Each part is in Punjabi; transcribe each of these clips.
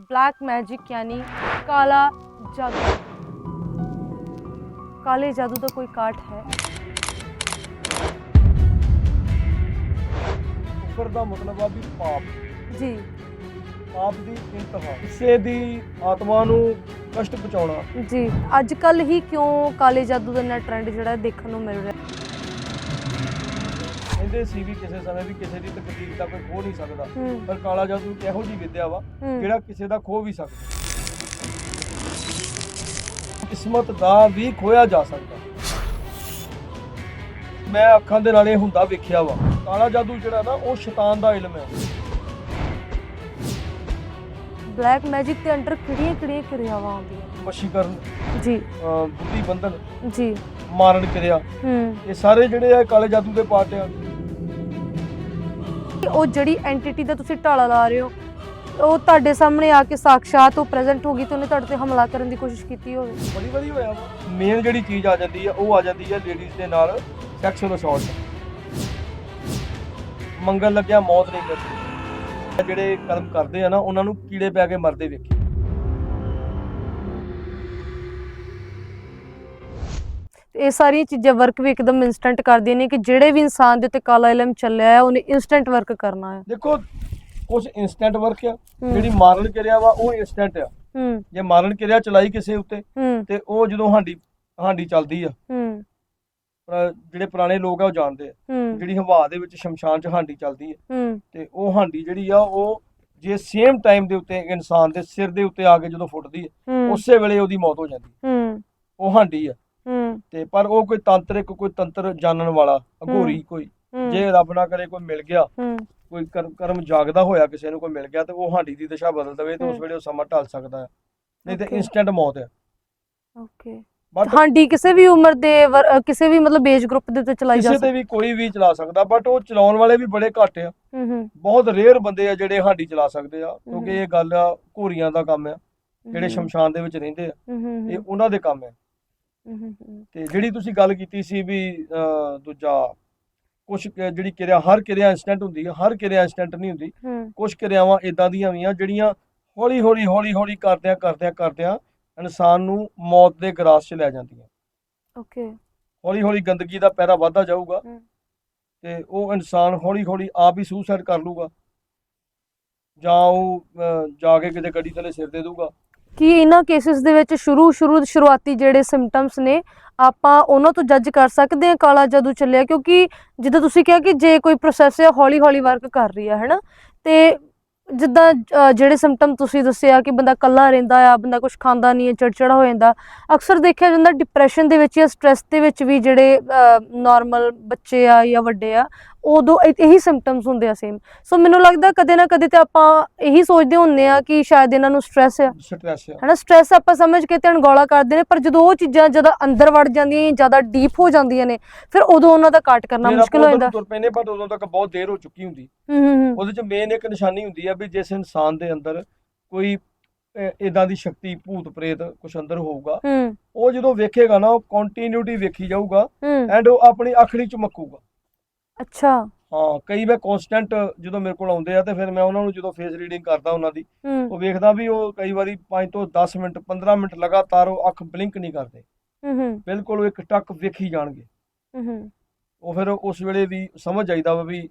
ब्लैक मैजिक यानी काला जादू काले जादू का कोई काट है ਕੁਫਰ ਦਾ ਮਤਲਬ ਆ ਵੀ ਪਾਪ जी ਪਾਪ ਦੀ ਇੰਤਹਾ ਕਿਸੇ ਦੀ ਆਤਮਾ ਨੂੰ ਕਸ਼ਟ ਪਹੁੰਚਾਉਣਾ ਜੀ ਅੱਜ ਕੱਲ ਹੀ ਕਿਉਂ ਕਾਲੇ ਜਾਦੂ ਦਾ ਨਾ ਟ੍ਰੈਂਡ ਜਿਹੜਾ ਦੇਖਣ ਨੂੰ ਮਿਲ ਰਿਹਾ ਕਹਿੰਦੇ ਸੀ ਵੀ ਕਿਸੇ ਸਮੇਂ ਵੀ ਕਿਸੇ ਦੀ ਤਕਦੀਰ ਦਾ ਕੋਈ ਖੋ ਨਹੀਂ ਸਕਦਾ। ਹੂੰ। ਪਰ ਕਾਲਾ ਜਾਦੂ ਇੱਕ ਇਹੋ ਜੀ ਵਿਦਿਆ ਵਾ ਹੂੰ। ਜਿਹੜਾ ਕਿਸੇ ਦਾ ਖੋ ਵੀ ਸਕਦਾ। ਕਿਸਮਤ ਦਾ ਵੀ ਖੋਇਆ ਜਾ ਸਕਦਾ। ਮੈਂ ਅੱਖਾਂ ਦੇ ਨਾਲ ਇਹ ਹੁੰਦਾ ਵੇਖਿਆ ਵਾ ਕਾਲਾ ਜਾਦੂ ਜਿਹੜਾ ਨਾ ਉਹ ਸ਼ੈਤਾਨ ਦਾ ਇਲਮ ਹੈ। ਬਲੈਕ ਮੈਜਿਕ ਦੇ ਅੰਡਰ ਕਿਹੜੀਆਂ ਕਿਹੜੀਆਂ ਕਿਰਿਆਵਾਂ ਆਉਂਦੀਆਂ। ਵਸ਼ੀਕਰਨ ਜੀ। ਅਹ ਬੁੱਧੀ ਬੰਧਨ ਜੀ। ਮਾਰਨ ਕਿਰਿਆ ਹੂੰ। ਇਹ ਸਾਰੇ ਜਿਹੜੇ ਆ ਕਾਲੇ ਜਾਦੂ ਦੇ ਪਾਰਟ ਆ। ਉਹ ਜਿਹੜੀ ਐਂਟੀਟੀ ਦਾ ਤੁਸੀਂ ਢਾਲਾ ਲਾ ਰਹੇ ਹੋ, ਉਹ ਤੁਹਾਡੇ ਸਾਹਮਣੇ ਆ ਕੇ ਸਾਕਸ਼ਾਤ ਉਹ ਪ੍ਰੈਜ਼ੈਂਟ ਹੋ ਗਈ ਤੇ ਉਹਨੇ ਤੁਹਾਡੇ ਤੇ ਹਮਲਾ ਕਰਨ ਦੀ ਕੋਸ਼ਿਸ਼ ਕੀਤੀ ਹੋਵੇ। ਬੜੀ ਵਾਰੀ ਹੋਇਆ ਮੇਨ ਜਿਹੜੀ ਚੀਜ਼ ਆ ਜਾਂਦੀ ਆ, ਉਹ ਆ ਜਾਂਦੀ ਆ ਲੇਡੀਜ਼ ਦੇ ਨਾਲ ਸੈਕਸ਼ੂਅਲ ਅਸੌਲਟ ਮੰਗਣ ਲੱਗਿਆ, ਮੌਤ ਨਹੀਂ ਮਿਲਦੀ ਜਿਹੜੇ ਕਰਮ ਕਰਦੇ ਆ ਨਾ, ਉਹਨਾਂ ਨੂੰ ਕੀੜੇ ਪੈ ਕੇ ਮਰਦੇ ਵੇਖੇ। ਇਹ ਸਾਰੀਆਂ ਚੀਜ਼ਾਂ ਵਰਕ ਵੀ ਇੱਕਦਮ ਇਨਸਟੈਂਟ ਕਰਦੀਆਂ ਨੇ ਕਿ ਜਿਹੜੇ ਵੀ ਇਨਸਾਨ ਦੇ ਉੱਤੇ ਕਾਲਾ ਇਲਮ ਚੱਲਿਆ ਹੈ ਉਹਨੇ ਇਨਸਟੈਂਟ ਵਰਕ ਕਰਨਾ ਹੈ ਦੇਖੋ ਕੁਝ ਇਨਸਟੈਂਟ ਵਰਕ ਆ। ਜਿਹੜੀ ਮਾਰਨ ਕਿਰਿਆ ਵਾ ਉਹ ਇਨਸਟੈਂਟ ਆ। ਹੂੰ। ਜੇ ਮਾਰਨ ਕਿਰਿਆ ਚਲਾਈ ਕਿਸੇ ਉੱਤੇ ਤੇ ਉਹ ਜਦੋਂ ਹਾਂਡੀ ਹਾਂਡੀ ਚੱਲਦੀ ਆ। ਜਿਹੜੇ ਪੁਰਾਣੇ ਲੋਕ ਆ ਉਹ ਜਾਣਦੇ ਆ। ਜਿਹੜੀ ਹਵਾ ਦੇ ਵਿੱਚ ਸ਼ਮਸ਼ਾਨ ਚ ਹਾਂਡੀ ਚੱਲਦੀ ਆ। ਹੂੰ। ਤੇ ਉਹ ਹਾਂਡੀ ਜਿਹੜੀ ਆ ਉਹ ਜੇ ਸੇਮ ਟਾਈਮ ਦੇ ਉੱਤੇ ਇਨਸਾਨ ਦੇ ਸਿਰ ਦੇ ਉੱਤੇ ਆ ਕੇ ਜਦੋਂ ਫੁੱਟਦੀ ਹੈ ਹੂੰ। ਉਸੇ ਵੇਲੇ ਉਹਦੀ ਮੌਤ ਹੋ ਜਾਂਦੀ ਹੂੰ। ਉਹ ਹਾਂਡੀ ਆ। ਹੂੰ। ਤੇ ਪਰ ਉਹ ਕੋਈ ਤੰਤਰਿਕ ਕੋਈ ਤੰਤਰ ਜਾਣਨ ਵਾਲਾ ਅਘੋਰੀ ਕੋਈ। ਜੇ ਰੱਬ ਨਾ ਕਰੇ ਕੋਈ ਮਿਲ ਗਿਆ ਕੋਈ ਕਰਮ ਜਾਗਦਾ ਹੋਇਆ ਕਿਸੇ ਨੂੰ ਕੋਈ ਮਿਲ ਗਿਆ ਤੇ ਉਹ ਹਾਂਡੀ ਦੀ ਦਿਸ਼ਾ ਬਦਲ ਦਵੇ ਤੇ ਉਸ। ਵੇਲੇ ਉਹ ਸਮਾਂ ਢਲ ਸਕਦਾ ਹੈ। ਨਹੀਂ ਤੇ. ਇਨਸਟੈਂਟ ਮੌਤ ਹੈ। ਓਕੇ। ਹਾਂਡੀ ਕਿਸੇ ਵੀ ਉਮਰ ਦੇ ਕਿਸੇ ਵੀ ਮਤਲਬ ਏਜ ਗਰੁੱਪ ਦੇ ਉੱਤੇ ਚਲਾਈ ਜਾ ਕਿਸੇ ਤੇ ਵੀ ਕੋਈ ਵੀ ਚਲਾ ਸਕਦਾ ਬਟ ਉਹ ਚਲਾਉਣ ਵਾਲੇ ਵੀ ਬੜੇ ਘੱਟ ਆ। ਹੂੰ ਹੂੰ। ਬਹੁਤ ਰੇਅਰ ਬੰਦੇ ਆ ਜਿਹੜੇ ਹਾਂਡੀ ਚਲਾ ਸਕਦੇ ਆ। ਕਿਉਂਕਿ ਇਹ ਗੱਲ ਘੋਰੀਆਂ ਦਾ ਕੰਮ ਆ ਜਿਹੜੇ ਸ਼ਮਸ਼ਾਨ ਦੇ ਵਿੱਚ ਰਹਿੰਦੇ ਆ। ਇਹ ਉਹਨਾਂ ਦੇ ਕੰਮ ਆ। ਤੇ ਜਿਹੜੀ ਤੁਸੀਂ ਗੱਲ ਕੀਤੀ ਸੀ ਵੀ ਦੂਜਾ ਕੁਝ ਜਿਹੜੀ ਕਿਰਿਆ ਹਰ ਕਿਰਿਆ ਇਨਸਟੈਂਟ ਹੁੰਦੀ ਹੈ ਹਰ ਕਿਰਿਆ ਇਨਸਟੈਂਟ ਨਹੀਂ ਹੁੰਦੀ। ਕੁਝ ਕਿਰਿਆਵਾਂ ਇਦਾਂ ਦੀਆਂ ਵੀ ਆ ਜਿਹੜੀਆਂ ਹੌਲੀ ਹੌਲੀ ਹੌਲੀ ਹੌਲੀ ਕਰਦਿਆਂ ਕਰਦਿਆਂ ਕਰਦਿਆਂ ਇਨਸਾਨ ਨੂੰ ਮੌਤ ਦੇ ਗਰਾਸ 'ਚ ਲੈ ਜਾਂਦੀਆਂ। ਓਕੇ। ਹੌਲੀ ਹੌਲੀ ਗੰਦਗੀ ਦਾ ਪੈਰਾ ਵੱਧਦਾ ਜਾਊਗਾ। ਤੇ ਉਹ ਇਨਸਾਨ ਹੌਲੀ ਹੌਲੀ ਆਪ ਹੀ ਸੁਸਾਈਡ ਕਰ ਲੂਗਾ। ਜਾਂ ਉਹ ਜਾ ਕੇ ਕਿਤੇ ਗੱਡੀ ਥੱਲੇ ਸਿਰ ਦੇ ਦੂਗਾ ਕਿ ਇਹਨਾਂ ਕੇਸਿਸ ਦੇ ਵਿੱਚ ਸ਼ੁਰੂ ਸ਼ੁਰੂ ਸ਼ੁਰੂਆਤੀ ਜਿਹੜੇ ਸਿੰਪਟਮਸ ਨੇ, ਆਪਾਂ ਉਹਨਾਂ ਤੋਂ ਜੱਜ ਕਰ ਸਕਦੇ ਹਾਂ ਕਾਲਾ ਜਾਦੂ ਚੱਲਿਆ, ਕਿਉਂਕਿ ਜਿੱਦਾਂ ਤੁਸੀਂ ਕਿਹਾ ਕਿ ਜੇ ਕੋਈ ਪ੍ਰੋਸੈਸ ਹੈ ਹੌਲੀ ਹੌਲੀ ਵਰਕ ਕਰ ਰਹੀ ਹੈ ਹੈਨਾ? ਤੇ ਜਿੱਦਾਂ ਜਿਹੜੇ ਸਿੰਪਟਮ ਤੁਸੀਂ ਦੱਸਿਆ ਕਿ ਬੰਦਾ ਕੱਲਾ ਰਹਿੰਦਾ ਆ, ਬੰਦਾ ਕੁਝ ਖਾਂਦਾ ਨਹੀਂ ਹੈ ਚਿੜਚਿੜਾ ਹੋ ਜਾਂਦਾ, ਅਕਸਰ ਦੇਖਿਆ ਜਾਂਦਾ ਡਿਪਰੈਸ਼ਨ ਦੇ ਵਿੱਚ ਜਾਂ ਸਟ੍ਰੈਸ ਦੇ ਵਿੱਚ ਵੀ ਜਿਹੜੇ ਨਾਰਮਲ ਬੱਚੇ ਆ ਜਾਂ ਵੱਡੇ ਆ ਉਦੋਂ ਇਹ- ਸਿੰਪਟਮਸ ਹੁੰਦੇ ਆ ਸੇਮ ਸੋ ਮੈਨੂੰ ਲੱਗਦਾ ਕਦੇ ਨਾ ਕਦੇ ਤੇ ਆਪਾਂ ਇਹੀ ਸੋਚਦੇ ਹੁੰਨੇ ਆ ਕਿ ਸ਼ਾਇਦ ਇਹਨਾਂ ਨੂੰ ਸਟ੍ਰੈਸ ਆ। ਸਟ੍ਰੈਸ ਆ। ਹਨਾ ਸਟ੍ਰੈਸ ਆਪਾਂ ਸਮਝ ਕੇ ਤੇ ਅਣਗੌਲਾ ਕਰਦੇ ਨੇ ਪਰ ਜਦੋਂ ਉਹ ਚੀਜ਼ਾਂ ਜਦੋਂ ਅੰਦਰ ਵੜ ਜਾਂਦੀਆਂ ਜ਼ਿਆਦਾ ਡੀਪ ਹੋ ਜਾਂਦੀਆਂ ਨੇ ਫਿਰ ਉਦੋਂ ਉਹਨਾਂ ਦਾ ਕਾਟ ਕਰਨਾ ਮੁਸ਼ਕਿਲ ਹੋ ਜਾਂਦਾ। ਤੁਰ ਪੈਨੇ ਬਟ ਉਦੋਂ ਤੱਕ ਬਹੁਤ ਦੇਰ ਹੋ ਚੁੱਕੀ ਹੁੰਦੀ। ਹੂੰ ਹੂੰ ਹੂੰ। ਉਹਦੇ ਚ ਮੇਨ ਇੱਕ ਨਿਸ਼ਾਨੀ ਹੁੰਦੀ ਆ ਵੀ ਜਿਸ ਇਨਸਾਨ ਦੇ ਅੰਦਰ ਕੋਈ ਇਦਾਂ ਦੀ ਸ਼ਕਤੀ ਭੂਤ ਪ੍ਰੇਤ ਕੁਛ ਅੰਦਰ ਹੋਊਗਾ ਉਹ ਜਦੋਂ ਵੇਖੇਗਾ ਨਾ ਉਹ ਕੰਟੀਨਿਊਟੀ ਵੇਖੀ ਜਾਊਗਾ ਐਂਡ ਉਹ ਆਪਣੀ ਅੱਖੜੀ ਚਮਕੂਗਾ ਅੱਛਾ। ਹਾਂ ਕਈ ਮੈਂ ਕਨਸਟੈਂਟ ਜਦੋਂ ਮੇਰੇ ਕੋਲ ਆਉਂਦੇ ਆ ਤੇ ਫਿਰ ਮੈਂ ਉਹਨਾਂ ਨੂੰ ਜਦੋਂ ਫੇਸ ਰੀਡਿੰਗ ਕਰਦਾ ਉਹਨਾਂ ਦੀ ਹੂੰ। ਉਹ ਵੇਖਦਾ ਵੀ ਉਹ ਕਈ ਵਾਰੀ 5 ਤੋਂ 10 ਮਿੰਟ 15 ਮਿੰਟ ਲਗਾਤਾਰ ਉਹ ਅੱਖ ਬਲਿੰਕ ਨਹੀਂ ਕਰਦੇ। ਹੂੰ ਹੂੰ। ਬਿਲਕੁਲ ਉਹ ਇੱਕ ਟੱਕ ਵੇਖੀ ਜਾਣਗੇ। ਹੂੰ, ਹੂੰ। ਉਹ ਫਿਰ ਉਸ ਵੇਲੇ ਵੀ ਸਮਝ ਜਾਈਦਾ ਵਾ ਵੀ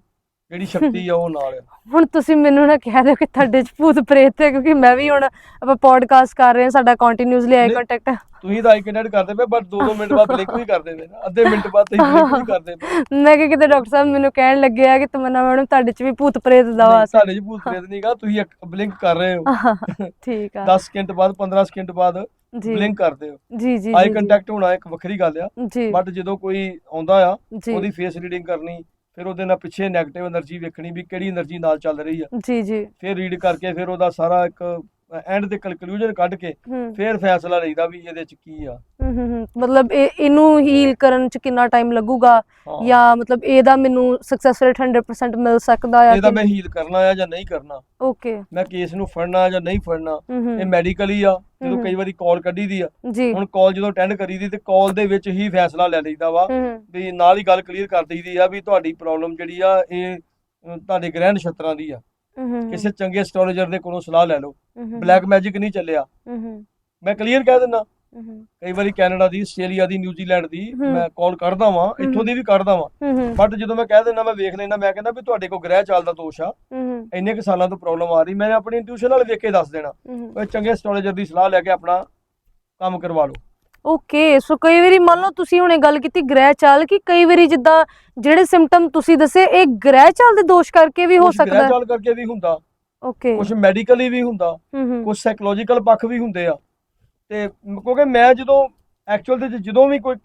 ਜਿਹੜੀ ਸ਼ਕਤੀ ਆ ਉਹ ਨਾਲ? ਆ ਹੁਣ ਤੁਸੀਂ ਮੈਨੂੰ ਨਾ ਕਹਿ ਦਿਓ ਕਿ ਤੁਹਾਡੇ ਚ ਭੂਤ ਪ੍ਰੇਤ ਹੈ ਕਿਉਂਕਿ ਮੈਂ ਵੀ ਹੁਣ ਆਪਾਂ ਪੋਡਕਾਸਟ ਕਰ ਰਹੇ ਹਾਂ ਸਾਡਾ ਕੰਟੀਨਿਊਸਲੀ ਆਈ ਨਹੀਂ। ਕੰਟੈਕਟ ਤੁਸੀਂ ਤਾਂ ਆਈ ਕੰਟੈਕਟ ਕਰਦੇ ਪਏ ਬਟ 2-2 ਮਿੰਟ ਬਾਅਦ ਬਲਿੰਕ ਵੀ ਕਰਦੇ ਪਏ ਨਾ। ਅੱਧੇ ਮਿੰਟ ਬਾਅਦ ਤੁਸੀਂ ਬਲਿੰਕ ਵੀ ਕਰਦੇ ਪਏ। ਮੈਂ ਕਿ ਕਿਤੇ ਡਾਕਟਰ ਸਾਹਿਬ ਮੈਨੂੰ ਕਹਿਣ ਲੱਗੇ ਆ ਕਿ ਤਮੰਨਾ ਮੈਡਮ ਤੁਹਾਡੇ ਚ ਵੀ ਭੂਤ ਪ੍ਰੇਤ ਦਾ ਨਹੀਂ, ਵਾਸ ਸਾਡੇ ਚ ਭੂਤ ਪ੍ਰੇਤ ਨਹੀਂਗਾ ਤੁਸੀਂ ਬਲਿੰਕ ਕਰ ਰਹੇ ਹੋ। ਠੀਕ ਆ। 10 ਸਕਿੰਟ ਬਾਅਦ 15 ਸਕਿੰਟ ਬਾਅਦ ਜੀ। ਬਲਿੰਕ ਕਰਦੇ ਹੋ। ਜੀ ਜੀ ਆਈ ਜੀ, ਕੰਟੈਕਟ ਹੋਣਾ ਇੱਕ ਵੱਖਰੀ ਗੱਲ ਆ ਜੀ। ਬਟ ਜਦੋਂ ਕੋਈ ਆਉਂਦਾ ਆ ਜੀ। ਉਹਦੀ ਫੇਸ ਰੀਡਿੰਗ ਕਰਨੀ ਫਿਰ ਉਹਦੇ ਨਾਲ ਪਿੱਛੇ ਨੈਗੇਟਿਵ એનર્ਜੀ ਵੇਖਣੀ ਵੀ ਕਿਹੜੀ એનર્ਜੀ ਨਾਲ ਚੱਲ ਰਹੀ ਆ। ਜੀ ਜੀ। ਫਿਰ ਰੀਡ ਕਰਕੇ ਫਿਰ ਉਹਦਾ ਸਾਰਾ ਇੱਕ ਐਂਡ ਤੇ ਕਨਕਲੂਜਨ ਕੱਢ ਕੇ ਹੂੰ। ਫਿਰ ਫੈਸਲਾ ਲਈਦਾ ਵੀ ਇਹਦੇ ਚ ਕੀ ਆ। ਹੂੰ ਹੂੰ ਹੂੰ। ਮਤਲਬ ਇਹ ਇਹਨੂੰ ਹੀਲ ਕਰਨ ਚ ਕਿੰਨਾ ਟਾਈਮ ਲੱਗੂਗਾ? ਹਾਂ। ਜਾਂ ਮਤਲਬ ਇਹਦਾ ਮੈਨੂੰ ਸਕਸੈਸ ਰੇਟ 100% ਮਿਲ ਸਕਦਾ ਆ ਇਹਦਾ ਮੈਂ ਹੀਲ ਕਰਨਾ ਆ ਜਾਂ ਨਹੀਂ ਕਰਨਾ? ਓਕੇ ਮੈਂ ਕੇਸ ਨੂੰ ਫੜਨਾ ਜਾਂ ਨਹੀਂ ਫੜਨਾ? ਇਹ ਮੈਡੀਕਲੀ ਆ। ਜਦੋਂ ਹਮ। ਕਈ ਵਾਰੀ ਕਾਲ ਕੱਢੀ ਦੀ ਆ। ਜੀ। ਹੁਣ ਕਾਲ ਜਦੋਂ ਅਟੈਂਡ ਕਰੀਦੀ ਤੇ ਕਾਲ ਦੇ ਵਿੱਚ ਹੀ ਫੈਸਲਾ ਲੈ ਲਈਦਾ ਵਾ। ਹੂੰ ਹੂੰ। ਵੀ ਨਾਲ ਹੀ ਗੱਲ ਕਲੀਅਰ ਕਰ ਦਈਦੀ ਆ ਵੀ ਤੁਹਾਡੀ ਪ੍ਰੋਬਲਮ ਜਿਹੜੀ ਆ ਇਹ ਅ, ਤੁਹਾਡੇ ਗ੍ਰਹਿ ਨਛੱਤਰਾਂ ਦੀ ਆ। ਕਿਸੇ ਚੰਗੇ ਐਸਟ੍ਰੋਲੋਜਰ ਦੇ ਕੋਲੋਂ ਸਲਾਹ ਲੈ ਲਓ। ਬਲੈਕ ਮੈਜਿਕ ਨਹੀਂ ਚੱਲਿਆ। ਮੈਂ ਕਲੀਅਰ ਕਹਿ ਦਿੰਦਾ। ਕਈ ਵਾਰੀ ਕੈਨੇਡਾ ਦੀ ਆਸਟ੍ਰੇਲੀਆ ਦੀ ਨਿਊਜ਼ੀਲੈਂਡ ਦੀ। ਮੈਂ ਕਾਲ ਕਰਦਾ ਵਾਂ ਇੱਥੋਂ। ਦੀ ਵੀ ਕਰਦਾ ਵਾਂ। ਬਟ ਜਦੋਂ ਮੈਂ ਕਹਿ ਦਿੰਦਾ ਮੈਂ ਵੇਖ ਲੈਣਾ ਮੈਂ ਕਹਿੰਦਾ ਵੀ ਤੁਹਾਡੇ ਕੋਲ ਗ੍ਰਹਿ ਚਾਲ ਦਾ ਦੋਸ਼ ਆ। ਇੰਨੇ ਕੁ ਸਾਲਾਂ ਤੋਂ ਪ੍ਰੋਬਲਮ ਆ ਰਹੀ। ਮੈਂ ਆਪਣੀ ਇੰਟਿਊਸ਼ਨ ਨਾਲ ਵੇਖ ਕੇ ਦੱਸ ਦੇਣਾ। ਚੰਗੇ ਐਸਟ੍ਰੋਲੋਜਰ ਦੀ ਸਲਾਹ ਲੈ ਕੇ ਆਪਣਾ ਕੰਮ ਕਰਵਾ ਲਓ। ਓਕੇ ਸੋ ਕਈ ਵਾਰੀ ਮੰਨ ਲਓ ਤੁਸੀਂ ਹੁਣੇ ਗੱਲ ਕੀਤੀ ਗ੍ਰਹਿ ਚਾਲ ਕਿ ਕਈ ਵਾਰੀ ਜਿੱਦਾਂ ਜਿਹੜੇ ਸਿੰਪਟਮ ਤੁਸੀਂ ਦੱਸੇ ਇਹ ਗ੍ਰਹਿ ਚਾਲ ਦੇ ਦੋਸ਼ ਕਰਕੇ ਵੀ ਹੋ ਕੁਛ ਸਕਦਾ ਗ੍ਰਹਿ ਹੈ ਚਾਲ ਕਰਕੇ ਵੀ ਹੁੰਦਾ। ਓਕੇ ਕੁਝ ਮੈਡੀਕਲੀ ਵੀ ਹੁੰਦਾ। ਹੂੰ ਹੂੰ। ਕੁਝ ਸਾਈਕੋਲੋਜੀਕਲ ਪੱਖ ਵੀ ਹੁੰਦੇ ਆ। ਤੇ ਮ- ਕਿਉਂਕਿ ਮੈਂ ਜਦੋਂ ਐਕਚੁਅਲ ਵਿੱਚ ਜਦੋਂ ਵੀ ਕੋਈ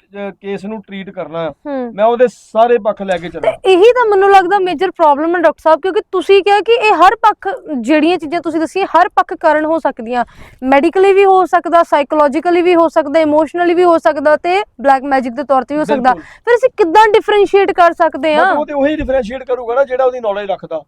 ਕੇਸ ਨੂੰ ਟਰੀਟ ਕਰਨਾ ਆ, ਮੈਂ ਉਹਦੇ ਸਾਰੇ ਪੱਖ ਲੈ ਕੇ ਤੇ ਚੱਲਾਂ ਇਹੀ ਤਾਂ ਮੈਨੂੰ ਲੱਗਦਾ ਮੇਜਰ ਪ੍ਰੋਬਲਮ ਹੈ ਡਾਕਟਰ ਸਾਹਿਬ ਕਿਉਂਕਿ ਤੁਸੀਂ ਕਿਹਾ ਕਿ ਇਹ ਹਰ ਪੱਖ ਜਿਹੜੀਆਂ ਚੀਜ਼ਾਂ ਤੁਸੀਂ ਦੱਸੀਆਂ ਹਰ ਪੱਖ ਕਾਰਨ ਹੋ ਸਕਦੀਆਂ। ਮੈਡੀਕਲੀ ਵੀ ਹੋ ਸਕਦਾ ਸਾਈਕੋਲੋਜੀਕਲੀ ਵੀ ਹੋ ਸਕਦਾ ਇਮੋਸ਼ਨਲੀ ਵੀ ਹੋ ਸਕਦਾ ਤੇ ਬਲੈਕ ਮੈਜਿਕ ਦੇ ਤੌਰ ਤੇ ਵੀ ਹੋ ਸਕਦਾ। ਫਿਰ ਅਸੀਂ ਕਿੱਦਾਂ ਡਿਫਰੈਂਸ਼ੀਏਟ ਕਰ ਸਕਦੇ ਹਾਂ? But ਉਹ ਤੇ ਉਹੀ ਡਿਫਰੈਂਸ਼ੀਏਟ ਕਰੂਗਾ ਨਾ ਜਿਹੜਾ ਉਹਦੀ ਨੌਲੇਜ ਰੱਖਦਾ।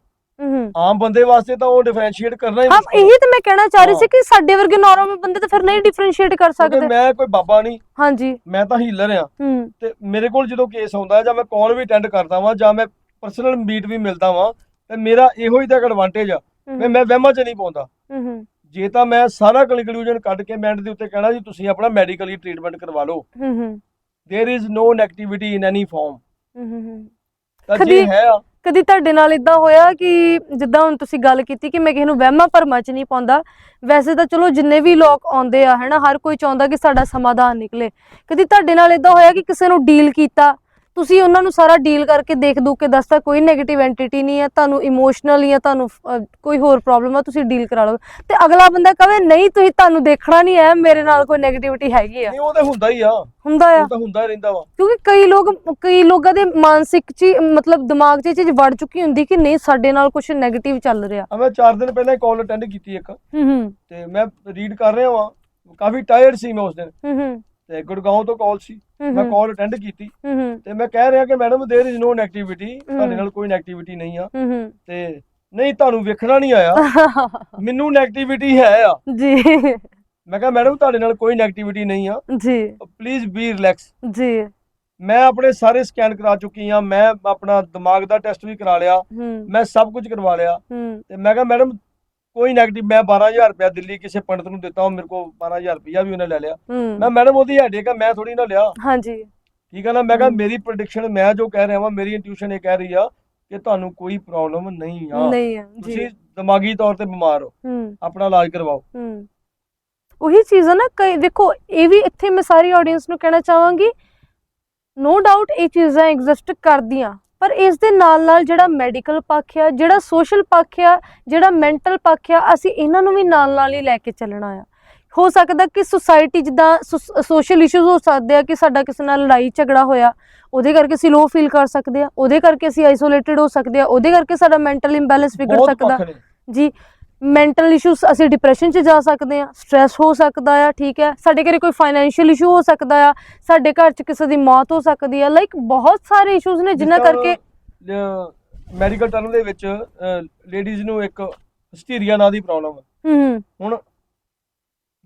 ਆਮ ਬੰਦੇ ਵਾਸਤੇ ਤਾਂ ਉਹ ਡਿਫਰੈਂਸ਼ੀਏਟ ਕਰਨਾ ਹੀ ਹਾਂ ਮੁਸ਼ਕਿਲ ਇਹੀ ਤਾਂ ਮੈਂ ਕਹਿਣਾ ਚਾਹ ਰਹੀ ਸੀ ਹਾਂ। ਕਿ ਸਾਡੇ ਵਰਗੇ ਨਾਰਮਲ ਬੰਦੇ ਤਾਂ ਫਿਰ ਨਹੀਂ ਡਿਫਰੈਂਸ਼ੀਏਟ ਕਰ ਕਿਉਂਕਿ ਸਕਦੇ ਮੈਂ ਕੋਈ ਬਾਬਾ ਨਹੀਂ ਹਾਂਜੀ ਮੈਂ ਤਾਂ ਹੀਲਰ ਆ ਹੂੰ ਤੇ ਮੇਰੇ ਕੋਲ ਜਦੋਂ ਕੇਸ ਆਉਂਦਾ ਜਾਂ ਮੈਂ ਕਾਲ ਵੀ ਅਟੈਂਡ ਕਰਦਾ ਵਾਂ ਜਾਂ ਮੈਂ ਪਰਸਨਲ ਮੀਟ ਵੀ ਮਿਲਦਾ ਵਾਂ ਤੇ ਮੇਰਾ ਇਹੋ ਹੀ ਤਾਂ ਐਡਵਾਂਟੇਜ ਆ ਮੈਂ ਮੈਂ ਵਹਿਮਾਂ 'ਚ ਨਹੀਂ ਪਾਉਂਦਾ ਹੂੰ ਹੂੰ ਜੇ ਤਾਂ ਮੈਂ ਸਾਰਾ ਕਨਕਲੂਜਨ ਕੱਢ ਕੇ ਮੈਂ end ਦੇ ਉੱਤੇ ਕਹਿਣਾ ਜੀ ਤੁਸੀਂ ਆਪਣਾ ਮੈਡੀਕਲੀ ਟ੍ਰੀਟਮੈਂਟ ਕਰਵਾ ਲਓ ਹੂੰ ਹੂੰ there is no negativity in any form ਹੂੰ ਹੂੰ ਤਾਂ ਕਦੀ- ਜੇ ਹੈ ਆ, ਕਦੀ ਤੁਹਾਡੇ ਨਾਲ ਇਦਾਂ ਹੋਇਆ ਕਿ ਜਿੱਦਾਂ ਹੁਣ ਤੁਸੀਂ ਗੱਲ ਕੀਤੀ ਕਿ ਮੈਂ ਕਿਸੇ ਨੂੰ ਵਹਿਮਾਂ ਭਰਮਾਂ 'ਚ ਨਹੀਂ ਪਾਉਂਦਾ? ਵੈਸੇ ਤਾਂ ਚਲੋ ਜਿੰਨੇ ਵੀ ਲੋਕ ਆਉਂਦੇ ਆ, ਹਨਾ, ਹਰ ਕੋਈ ਚਾਹੁੰਦਾ ਕਿ ਸਾਡਾ ਸਮਾਧਾਨ ਨਿਕਲੇ। ਕਦੀ ਤੁਹਾਡੇ ਨਾਲ ਇਦਾਂ ਹੋਇਆ ਕਿ ਕਿਸੇ ਨੂੰ ਡੀਲ ਕੀਤਾ? ਤੁਸੀਂ ਉਹਨਾਂ ਨੂੰ ਸਾਰਾ ਡੀਲ ਕਰਕੇ ਦੇਖ ਦੂ ਕੇ ਦੱਸਤਾ ਕੋਈ 네ਗੇਟਿਵ ਐਂਟੀਟੀ ਨਹੀਂ ਹੈ ਤੁਹਾਨੂੰ ਇਮੋਸ਼ਨਲ ਜਾਂ ਤੁਹਾਨੂੰ ਕੋਈ ਹੋਰ ਪ੍ਰੋਬਲਮ ਆ ਤੁਸੀਂ ਡੀਲ ਕਰਾ ਲਓ। ਤੇ ਅਗਲਾ ਬੰਦਾ ਕਹੇ ਨਹੀਂ ਤੁਸੀਂ ਤੁਹਾਨੂੰ ਦੇਖਣਾ ਨਹੀਂ ਹੈ ਮੇਰੇ ਨਾਲ ਕੋਈ 네ਗੇਟਿਵਿਟੀ ਹੈਗੀ ਆ। ਨਹੀਂ ਉਹ ਤਾਂ ਹੁੰਦਾ ਹੀ ਆ। ਹੁੰਦਾ ਆ? ਉਹ ਤਾਂ ਹੁੰਦਾ ਰਹਿੰਦਾ ਵਾ। ਕਿਉਂਕਿ ਕਈ ਲੋਕ ਕਈ ਲੋਕਾਂ ਦੇ ਮਾਨਸਿਕ ਚ ਮਤਲਬ ਦਿਮਾਗ 'ਚ ਇਹ ਚੀਜ਼ ਵੜ ਚੁੱਕੀ ਹੁੰਦੀ ਕਿ ਨਹੀਂ ਸਾਡੇ ਨਾਲ ਕੁਝ ਨੈਗੇਟਿਵ ਚੱਲ ਰਿਹਾ। ਮੈਂ 4 ਦਿਨ ਪਹਿਲਾਂ ਕਾਲ ਅਟੈਂਡ ਕੀਤੀ ਇੱਕ। ਹੂੰ ਹੂੰ। ਤੇ ਮੈਂ ਰੀਡ ਕਰ ਰਿਹਾ ਵਾਂ। ਕਾਫੀ ਟਾਇਰਡ ਸੀ ਮੈਂ ਉਸ ਦਿਨ। ਹੂੰ ਹੂੰ। ਤੇ ਗੁੜਗਾਉਂ ਤੋਂ ਕਾਲ ਸੀ ਹੂੰ ਮੈਂ ਕਾਲ ਅਟੈਂਡ ਕੀਤੀ ਹੂੰ ਹੂੰ ਤੇ ਮੈਂ ਕਹਿ ਰਿਹਾ ਕਿ madam there is no negativity ਤੁਹਾਡੇ ਹਮ। ਨਾਲ ਕੋਈ ਨੈਗੇਟਿਵਿਟੀ ਨਹੀਂ ਆ ਹੂੰ ਹੂੰ ਤੇ ਨਹੀਂ ਤੁਹਾਨੂੰ ਵੇਖਣਾ ਨਹੀਂ ਆਇਆ ਮੈਨੂੰ ਨੈਗੇਟਿਵਿਟੀ ਹੈ ਆ ਜੀ ਮੈਂ ਕਿਹਾ ਮੈਡਮ ਤੁਹਾਡੇ ਨਾਲ ਕੋਈ ਨੈਗੇਟਿਵਿਟੀ ਨਹੀਂ ਆ ਜੀ ਪਲੀਜ਼ ਬੀ ਰਿਲੈਕਸ ਜੀ ਮੈਂ ਆਪਣੇ ਸਾਰੇ ਸਕੈਨ ਕਰਾ ਚੁੱਕੀ ਆ ਮੈਂ ਆਪਣਾ ਦਿਮਾਗ ਦਾ ਟੈਸਟ ਵੀ ਕਰਾ ਲਿਆ ਹੂੰ ਮੈਂ ਸਭ ਕੁਝ ਕਰਵਾ ਲਿਆ ਹੂੰ ਤੇ ਮੈਂ ਕਿਹਾ ਮੈਡਮ ਕੋਈ ਨੈਗੇਟਿਵ ਮੈਂ 12000 ਰੁਪਇਆ ਦਿੱਲੀ ਕਿਸੇ ਪੰਡਤ ਨੂੰ ਦਿੱਤਾ ਉਹ ਮੇਰੇ ਕੋਲ 12000 ਰੁਪਇਆ ਵੀ ਉਹਨੇ ਲੈ ਲਿਆ। ਮੈਂ ਹੂੰ ਮੈਡਮ ਉਹਦੀ ਹੈਡੇਕ ਆ ਮੈਂ ਥੋੜੀ ਨਾ ਲਿਆ। ਹਾਂਜੀ। ਠੀਕ ਹੈ ਨਾ ਮੈਂ ਕਿਹਾ। ਮੇਰੀ ਪ੍ਰੈਡਿਕਸ਼ਨ ਮੈਂ ਜੋ ਕਹਿ ਰਿਹਾ ਵਾਂ ਮੇਰੀ ਇੰਟਿਊਸ਼ਨ ਇਹ ਕਹਿ ਰਹੀ ਆ ਕਿ ਤੁਹਾਨੂੰ ਕੋਈ ਪ੍ਰੋਬਲਮ ਨਹੀਂ ਆ। ਨਹੀਂ ਹੈ ਤੁਸੀਂ ਦਿਮਾਗੀ ਤੌਰ ਤੇ ਬਿਮਾਰ ਹੋ। ਹੂੰ। ਆਪਣਾ ਇਲਾਜ ਕਰਵਾਓ। ਹੂੰ। ਉਹੀ ਚੀਜ਼ ਹੈ ਨਾ ਕਈ ਦੇਖੋ ਇਹ ਵੀ ਇੱਥੇ ਮੈਂ ਸਾਰੀ ਆਡੀਅנס ਨੂੰ ਕਹਿਣਾ ਚਾਹਾਂਗੀ ਨੋ ਡਾਊਟ ਇਹ ਚੀਜ਼ਾਂ ਐਗਜ਼ਿਸਟ ਕਰਦੀਆਂ। ਪਰ ਇਸ ਦੇ ਨਾਲ ਨਾਲ ਜਿਹੜਾ ਮੈਡੀਕਲ ਪੱਖ ਆ ਜਿਹੜਾ ਸੋਸ਼ਲ ਪੱਖ ਆ ਜਿਹੜਾ ਮੈਂਟਲ ਪੱਖ ਆ ਅਸੀਂ ਇਹਨਾਂ ਨੂੰ ਵੀ ਨਾਲ ਨਾਲ ਹੀ ਲੈ ਕੇ ਚੱਲਣਾ ਆ। ਹੋ ਸਕਦਾ ਕਿ ਸੁਸਾਇਟੀ ਜਿੱਦਾਂ ਸੋਸ਼ਲ ਇਸ਼ੂਜ਼ ਹੋ ਸਕਦੇ ਆ ਕਿ ਸਾਡਾ ਕਿਸੇ ਨਾਲ ਲੜਾਈ ਝਗੜਾ ਹੋਇਆ ਉਹਦੇ ਕਰਕੇ ਅਸੀਂ ਲੋ ਫੀਲ ਕਰ ਸਕਦੇ ਆ ਉਹਦੇ ਕਰਕੇ ਅਸੀਂ ਆਈਸੋਲੇਟਿਡ ਹੋ ਸਕਦੇ ਆ ਉਹਦੇ ਕਰਕੇ ਸਾਡਾ ਮੈਂਟਲ ਇੰਬੈਲੈਂਸ ਵਿਗੜ ਸਕਦਾ। ਜੀ ਮੈਂਟਲ ਇਸ਼ੂਸ ਅਸੀਂ ਡਿਪਰੈਸ਼ਨ 'ਚ ਜਾ ਸਕਦੇ ਆ ਸਟ्रेस ਹੋ ਸਕਦਾ ਆ ਠੀਕ ਹੈ? ਸਾਡੇ ਘਰੇ ਕੋਈ ਫਾਈਨੈਂਸ਼ੀਅਲ ਇਸ਼ੂ ਹੋ ਸਕਦਾ ਆ ਸਾਡੇ ਘਰ 'ਚ ਕਿਸੇ ਦੀ ਮੌਤ ਹੋ ਸਕਦੀ ਆ ਲਾਈਕ ਬਹੁਤ ਸਾਰੇ ਇਸ਼ੂਸ ਨੇ ਜਿਨ੍ਹਾਂ ਕਰਕੇ ਮੈਡੀਕਲ ਟਰਮ ਦੇ ਵਿੱਚ ਲੇਡੀਜ਼ ਨੂੰ ਇੱਕ ਹਿਸਟੀਰੀਆ ਨਾਂ ਦੀ ਪ੍ਰੋਬਲਮ ਹੈ ਹੂੰ ਹੂੰ। ਹੁਣ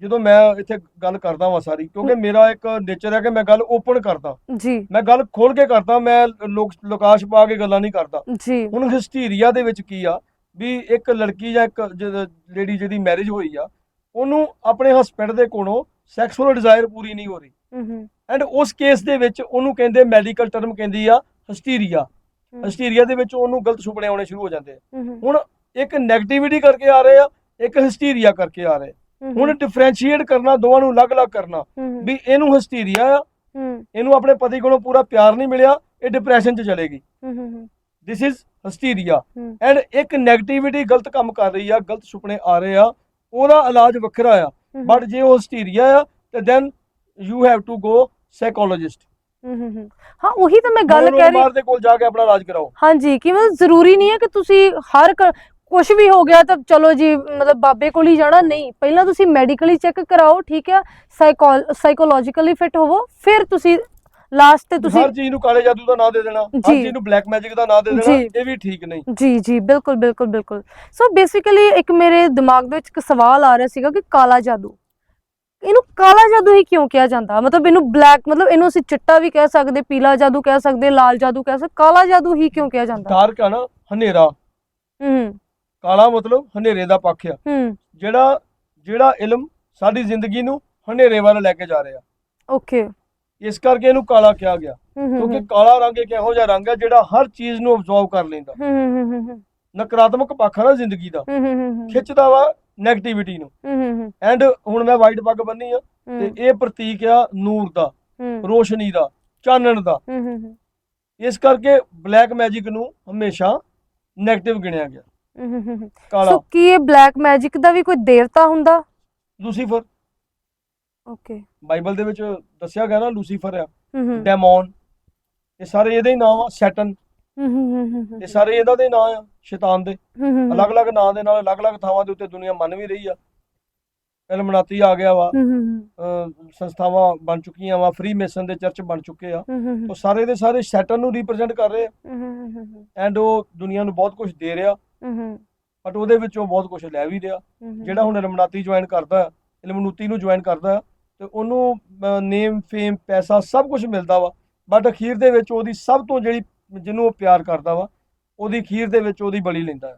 ਜਦੋਂ ਮੈਂ ਇੱਥੇ ਗੱਲ ਕਰਦਾ ਵਾਂ ਸਾਰੀ ਕਿਉਂਕਿ ਮੇਰਾ ਇੱਕ ਨੇਚਰ ਹੈ ਕਿ ਮੈਂ ਗੱਲ ਓਪਨ ਕਰਦਾ। ਜੀ। ਮੈਂ ਗੱਲ ਖੋਲ ਕੇ ਕਰਦਾ ਮੈਂ ਲੋਕ ਲੋਕਾਸ਼ ਪਾ ਕੇ ਗੱਲਾਂ ਨਹੀਂ ਕਰਦਾ। ਜੀ। ਹੁਣ ਹਿਸਟੀਰੀਆ ਦੇ ਵਿੱਚ ਕੀ ਆ? ਵੀ ਇੱਕ ਲੜਕੀ ਜਾਂ ਇੱਕ ਲੇਡੀ ਜਿਹਦੀ ਮੈਰਿਜ ਹੋਈ ਆ ਉਹਨੂੰ ਆਪਣੇ ਹਸਬੰਡ ਦੇ ਕੋਲੋਂ ਸੈਕਸੁਅਲ ਡਿਜ਼ਾਇਰ ਪੂਰੀ ਨਹੀਂ ਹੋ ਰਹੀ। ਹੂੰ ਹੂੰ ਐਂਡ ਉਸ ਕੇਸ ਦੇ ਵਿੱਚ ਉਹਨੂੰ ਕਹਿੰਦੇ ਮੈਡੀਕਲ ਟਰਮ ਕਹਿੰਦੀ ਆ ਹਿਸਟੀਰੀਆ ਹਿਸਟੀਰੀਆ ਦੇ ਵਿੱਚ ਉਹਨੂੰ ਗਲਤ ਸੁਪਨੇ ਆਉਣੇ ਸ਼ੁਰੂ ਹੋ ਜਾਂਦੇ ਹੁਣ ਇੱਕ 네ਗੇਟਿਵਿਟੀ ਕਰਕੇ ਆ ਰਹੇ ਆ ਇੱਕ ਹਿਸਟੀਰੀਆ ਕਰਕੇ ਆ ਰਹੇ ਹੁਣ ਡਿਫਰੈਂਸ਼ੀਏਟ ਕਰਨਾ ਦੋਵਾਂ ਨੂੰ ਅਲੱਗ-ਅਲੱਗ ਕਰਨਾ। ਵੀ ਇਹਨੂੰ ਹਿਸਟੀਰੀਆ ਆ ਇਹਨੂੰ ਆਪਣੇ ਪਤੀ ਕੋਲੋਂ ਪੂਰਾ ਪਿਆਰ ਨਹੀਂ ਮਿਲਿਆ ਇਹ ਡਿਪਰੈਸ਼ਨ 'ਚ ਚਲੇਗੀ ਹੂੰ ਹੂੰ ਦਿਸ ਇਜ਼ ਹਿਸਟੀਰੀਆ ਹੂੰ। ਐਂਡ ਇੱਕ 네ਗੇਟਿਵਿਟੀ ਗਲਤ ਕੰਮ ਕਰ ਰਹੀ ਆ ਗਲਤ ਸੁਪਨੇ ਆ ਰਹੇ ਆ ਉਹਦਾ ਇਲਾਜ ਵੱਖਰਾ ਆ। ਬਟ ਜੇ ਉਹ ਹਿਸਟੀਰੀਆ ਆ ਤੇ then you have to go psychologist hmm hmm hmm. ਹਾਂ ਉਹੀ ਤਾਂ ਮੈਂ ਗੱਲ ਕਹਿ ਰਹੀ ਬਾਹਰ ਦੇ ਕੋਲ ਜਾ ਕੇ ਆਪਣਾ ਇਲਾਜ ਕਰਾਓ। ਹਾਂਜੀ ਕਿ ਮਤਲਬ ਜ਼ਰੂਰੀ ਨਹੀਂ ਹੈ ਕਿ ਤੁਸੀਂ ਹਰ ਕੁਝ ਵੀ ਹੋ ਗਿਆ ਤਾਂ ਚਲੋ ਜੀ ਮਤਲਬ ਬਾਬੇ ਕੋਲ ਹੀ ਜਾਣਾ। ਨਹੀਂ ਪਹਿਲਾਂ ਤੁਸੀਂ ਮੈਡੀਕਲੀ ਚੈੱਕ ਕਰਾਓ ਠੀਕ ਹੈ? ਸਾਈਕੋਲੋਜੀਕਲੀ ਫਿਟ ਹੋਵੋ ਫਿਰ ਤੁਸੀਂ ਲਾਸਟ ਤੇ ਤੁਸੀਂ ਹਰ ਚੀਜ਼ ਨੂੰ ਕਾਲੇ ਜਾਦੂ ਦਾ ਨਾਂ ਦੇ ਦੇਣਾ ਹਰ ਜੀ। ਚੀਜ਼ ਨੂੰ ਬਲੈਕ ਮੈਜਿਕ ਦਾ ਨਾਂ ਦੇ ਦੇਣਾ ਜੀ। ਇਹ ਵੀ ਠੀਕ ਨਹੀਂ। ਜੀ ਜੀ ਬਿਲਕੁਲ ਬਿਲਕੁਲ ਬਿਲਕੁਲ। ਸੋ ਬੇਸਿਕਲੀ ਇੱਕ ਮੇਰੇ ਦਿਮਾਗ ਦੇ ਵਿੱਚ ਇੱਕ ਸਵਾਲ ਆ ਰਿਹਾ ਸੀਗਾ ਕਿ ਕਾਲਾ ਜਾਦੂ। ਇਹਨੂੰ ਕਾਲਾ ਜਾਦੂ ਹੀ ਕਿਉਂ ਕਿਹਾ ਜਾਂਦਾ? ਮਤਲਬ ਇਹਨੂੰ ਬਲੈਕ ਮਤਲਬ ਇਹਨੂੰ ਅਸੀਂ ਚਿੱਟਾ ਵੀ ਕਹਿ ਸਕਦੇ ਪੀਲਾ ਜਾਦੂ ਕਹਿ ਸਕਦੇ ਲਾਲ ਜਾਦੂ ਕਹਿ ਸਕਦੇ ਕਾਲਾ ਜਾਦੂ ਹੀ ਕਿਉਂ ਕਿਹਾ ਜਾਂਦਾ? ਡਾਰਕ ਆ ਨਾ ਹਨੇਰਾ। ਹੂੰ। ਕਾਲਾ ਮਤਲਬ ਹਨੇਰੇ ਦਾ ਪੱਖ ਆ। ਹੂੰ। ਜਿਹੜਾ ਜਿਹੜਾ ਇਲਮ ਸਾਡੀ ਜ਼ਿੰਦਗੀ ਨੂੰ ਹਨੇਰੇ ਵੱਲ ਲੈ ਕੇ ਜਾ ਰਿਹਾ। ਓਕੇ ਇਸ ਕਰਕੇ ਇਹਨੂੰ ਕਾਲਾ ਕਿਹਾ ਗਿਆ ਹੂੰ ਹੂੰ ਕਿਉਂਕਿ ਕਾਲਾ ਰੰਗ ਇੱਕ ਇਹੋ ਜਿਹਾ ਰੰਗ ਹੈ ਜਿਹੜਾ ਹਰ ਚੀਜ਼ ਨੂੰ ਅਬਜ਼ਰਵ ਕਰ ਲੈਂਦਾ ਹੂੰ ਹੂੰ ਹੂੰ ਹੂੰ ਨਕਾਰਾਤਮਕ ਪੱਖ ਨਾ ਜ਼ਿੰਦਗੀ ਦਾ ਹੂੰ ਹੂੰ ਹੂੰ ਖਿੱਚਦਾ ਵਾ 네ਗੇਟਿਵਿਟੀ ਨੂੰ ਹੂੰ ਹੂੰ ਐਂਡ ਹੁਣ ਮੈਂ ਵਾਈਟ ਪੱਗ ਬੰਨੀ ਆ ਤੇ ਹੂੰ ਇਹ ਪ੍ਰਤੀਕ ਆ ਨੂਰ ਦਾ ਹੂੰ ਰੋਸ਼ਨੀ ਦਾ ਚਾਨਣ ਦਾ ਹੂੰ ਹੂੰ ਇਸ ਕਰਕੇ ਬਲੈਕ ਮੈਜਿਕ ਨੂੰ ਹਮੇਸ਼ਾ 네ਗੇਟਿਵ ਗਿਣਿਆ ਗਿਆ ਹੂੰ ਹੂੰ ਕਾਲਾ ਸੋ ਕੀ ਇਹ ਬਲੈਕ ਮੈਜਿਕ ਦਾ ਵੀ ਕੋਈ ਦੇਵਤਾ ਹੁੰਦਾ ਲੂਸੀਫਰ ਓਕੇ ਬਾਈਬਲ ਦੇ ਵਿੱਚ ਦੱਸਿਆ ਗਿਆ ਨਾ ਲੂਸੀਫਰ ਆ ਹੂੰ ਹੂੰ। ਡੈਮੋਨ। ਇਹ ਸਾਰੇ ਇਹਦੇ ਹੀ ਨਾਮ ਆ ਸੈਟਨ। ਇਹ ਸਾਰੇ ਇਹਦਾ ਦੇ ਨਾਮ ਆ ਸ਼ੈਤਾਨ ਦੇ। ਅਲੱਗ-ਅਲੱਗ ਨਾਂ ਦੇ ਨਾਲ ਅਲੱਗ-ਅਲੱਗ ਥਾਵਾਂ ਦੇ ਉੱਤੇ ਦੁਨੀਆ ਮੰਨ ਵੀ ਰਹੀ ਆ। ਇਲਮਨਾਤੀ ਆ ਗਿਆ ਵਾ। ਸੰਸਥਾਵਾਂ ਬਣ ਚੁੱਕੀਆਂ ਵਾ ਫ੍ਰੀ ਮੇਸਨ ਦੇ ਚਰਚ ਬਣ ਚੁੱਕੇ ਆ। ਉਹ ਸਾਰੇ ਦੇ ਸਾਰੇ ਸੈਟਨ ਨੂੰ ਰਿਪਰੈਜ਼ੈਂਟ ਕਰ ਰਹੇ ਆ। ਐਂਡ ਉਹ ਦੁਨੀਆ ਨੂੰ ਬਹੁਤ ਕੁਝ ਦੇ ਰਿਹਾ। ਬਟ ਉਹਦੇ ਵਿੱਚੋਂ ਬਹੁਤ ਕੁਝ ਲੈ ਵੀ ਰਿਹਾ। ਜਿਹੜਾ ਹੁਣ ਇਲਮਨਾਤੀ ਜੁਆਇਨ ਕਰਦਾ ਇਲਮਨੂਤੀ ਨੂੰ ਜੁਆਇਨ ਕਰਦਾ ਤੇ ਉਹਨੂੰ ਨੇਮ ਫੇਮ ਪੈਸਾ ਸਭ ਕੁਝ ਮਿਲਦਾ ਵਾ। ਬਟ ਅਖੀਰ ਦੇ ਵਿੱਚ ਉਹਦੀ ਸਭ ਤੋਂ ਜਿਹੜੀ ਜਿਹਨੂੰ ਉਹ ਪਿਆਰ ਕਰਦਾ ਵਾ ਉਹਦੀ ਅਖੀਰ ਦੇ ਵਿੱਚ ਉਹਦੀ ਬਲੀ ਲੈਂਦਾ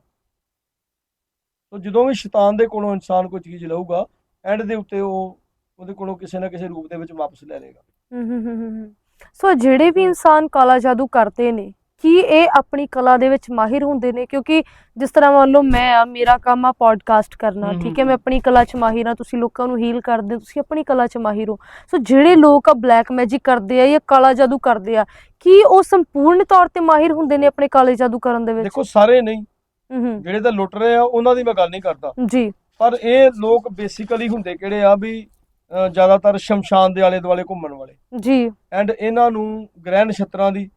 ਸੋ ਜਦੋਂ ਵੀ ਸ਼ੈਤਾਨ ਦੇ ਕੋਲੋਂ ਇਨਸਾਨ ਕੋਈ ਚੀਜ਼ ਲਊਗਾ ਐਂਡ ਦੇ ਉੱਤੇ ਉਹ ਉਹਦੇ ਕੋਲੋਂ ਕਿਸੇ ਨਾ ਕਿਸੇ ਰੂਪ ਦੇ ਵਿੱਚ ਵਾਪਸ ਲੈ ਲੇਗਾ ਹੂੰ ਹੂੰ ਹੂੰ ਹੂੰ ਸੋ ਜਿਹੜੇ ਵੀ ਇਨਸਾਨ ਕਾਲਾ ਜਾਦੂ ਕਰਦੇ ਨੇ ਕੀ ਇਹ ਆਪਣੀ ਕਲਾ ਦੇ ਵਿੱਚ ਮਾਹਿਰ ਹੁੰਦੇ ਨੇ ਕਿਉਂਕਿ ਜਿਸ ਤਰ੍ਹਾਂ ਮੰਨ ਲਓ ਮੈਂ ਆ ਮੇਰਾ ਕੰਮ ਆ ਪੋਡਕਾਸਟ ਕਰਨਾ ਠੀਕ ਹੈ ਮੈਂ ਆਪਣੀ ਕਲਾ 'ਚ ਮਾਹਿਰ ਆ ਤੁਸੀਂ ਲੋਕਾਂ ਨੂੰ ਹੀਲ ਕਰਦੇ ਹੋ ਤੁਸੀਂ ਆਪਣੀ ਕਲਾ 'ਚ ਮਾਹਿਰ ਹੋ। ਸੋ ਜਿਹੜੇ ਲੋਕ ਆ ਬਲੈਕ ਮੈਜਿਕ ਕਰਦੇ ਆ ਜਾਂ ਕਾਲਾ ਜਾਦੂ ਕਰਦੇ ਆ ਕੀ ਉਹ ਸੰਪੂਰਨ ਤੌਰ ਤੇ ਮਾਹਿਰ ਹੁੰਦੇ ਨੇ ਆਪਣੇ ਕਾਲੇ ਜਾਦੂ ਕਰਨ ਦੇ ਵਿੱਚ? ਦੇਖੋ ਸਾਰੇ ਨਹੀਂ। ਜਿਹੜੇ ਤਾਂ ਲੁੱਟ ਰਹੇ ਆ ਉਹਨਾਂ ਦੀ ਮੈਂ ਗੱਲ ਨਹੀਂ ਕਰਦਾ। ਜੀ। ਪਰ ਇਹ ਲੋਕ ਬੇਸਿਕਲੀ ਹੁੰਦੇ ਕਿਹੜੇ ਆ ਵੀ ਜ਼ਿਆਦਾਤਰ ਸ਼ਮਸ਼ਾਨ ਦੇ ਆਲੇ ਦੁਆਲੇ ਘੁੰਮਣ ਵਾਲੇ। ਜੀ। ਐਂਡ ਇਹਨਾਂ ਨੂੰ ਗ੍ਰਹਿ ਨਛੱਤਰਾਂ ਦੀ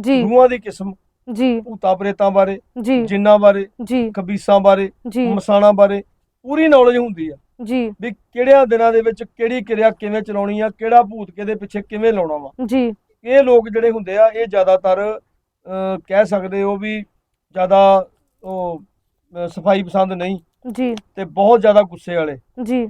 ਜੀ। ਰੂਹਾਂ ਦੀ ਕਿਸਮ ਜੀ। ਭੂਤਾਂ ਪ੍ਰੇਤਾਂ ਬਾਰੇ ਜੀ। ਜਿੰਨਾਂ ਬਾਰੇ ਜੀ। ਖਬੀਸਾਂ ਬਾਰੇ ਜੀ। ਮਸਾਣਾ ਬਾਰੇ ਪੂਰੀ ਨੌਲੇਜ ਹੁੰਦੀ ਆ। ਜੀ। ਵੀ ਕਿਹੜਿਆਂ ਦਿਨਾਂ ਦੇ ਵਿੱਚ ਕਿਹੜੀ ਕਿਰਿਆ ਕਿਵੇਂ ਚਲਾਉਣੀ ਆ ਕਿਹੜਾ ਭੂਤ ਕਿਹਦੇ ਪਿੱਛੇ ਕਿਵੇਂ ਲਾਉਣਾ ਵਾ। ਜੀ। ਇਹ ਲੋਕ ਜਿਹੜੇ ਹੁੰਦੇ ਆ ਇਹ ਜ਼ਿਆਦਾਤਰ ਕਹਿ ਸਕਦੇ ਹੋ ਵੀ ਜ਼ਿਆਦਾ ਉਹ ਸਫ਼ਾਈ ਪਸੰਦ ਨਹੀਂ ਜੀ। ਤੇ ਬਹੁਤ ਜ਼ਿਆਦਾ ਗੁੱਸੇ ਵਾਲੇ। ਜੀ।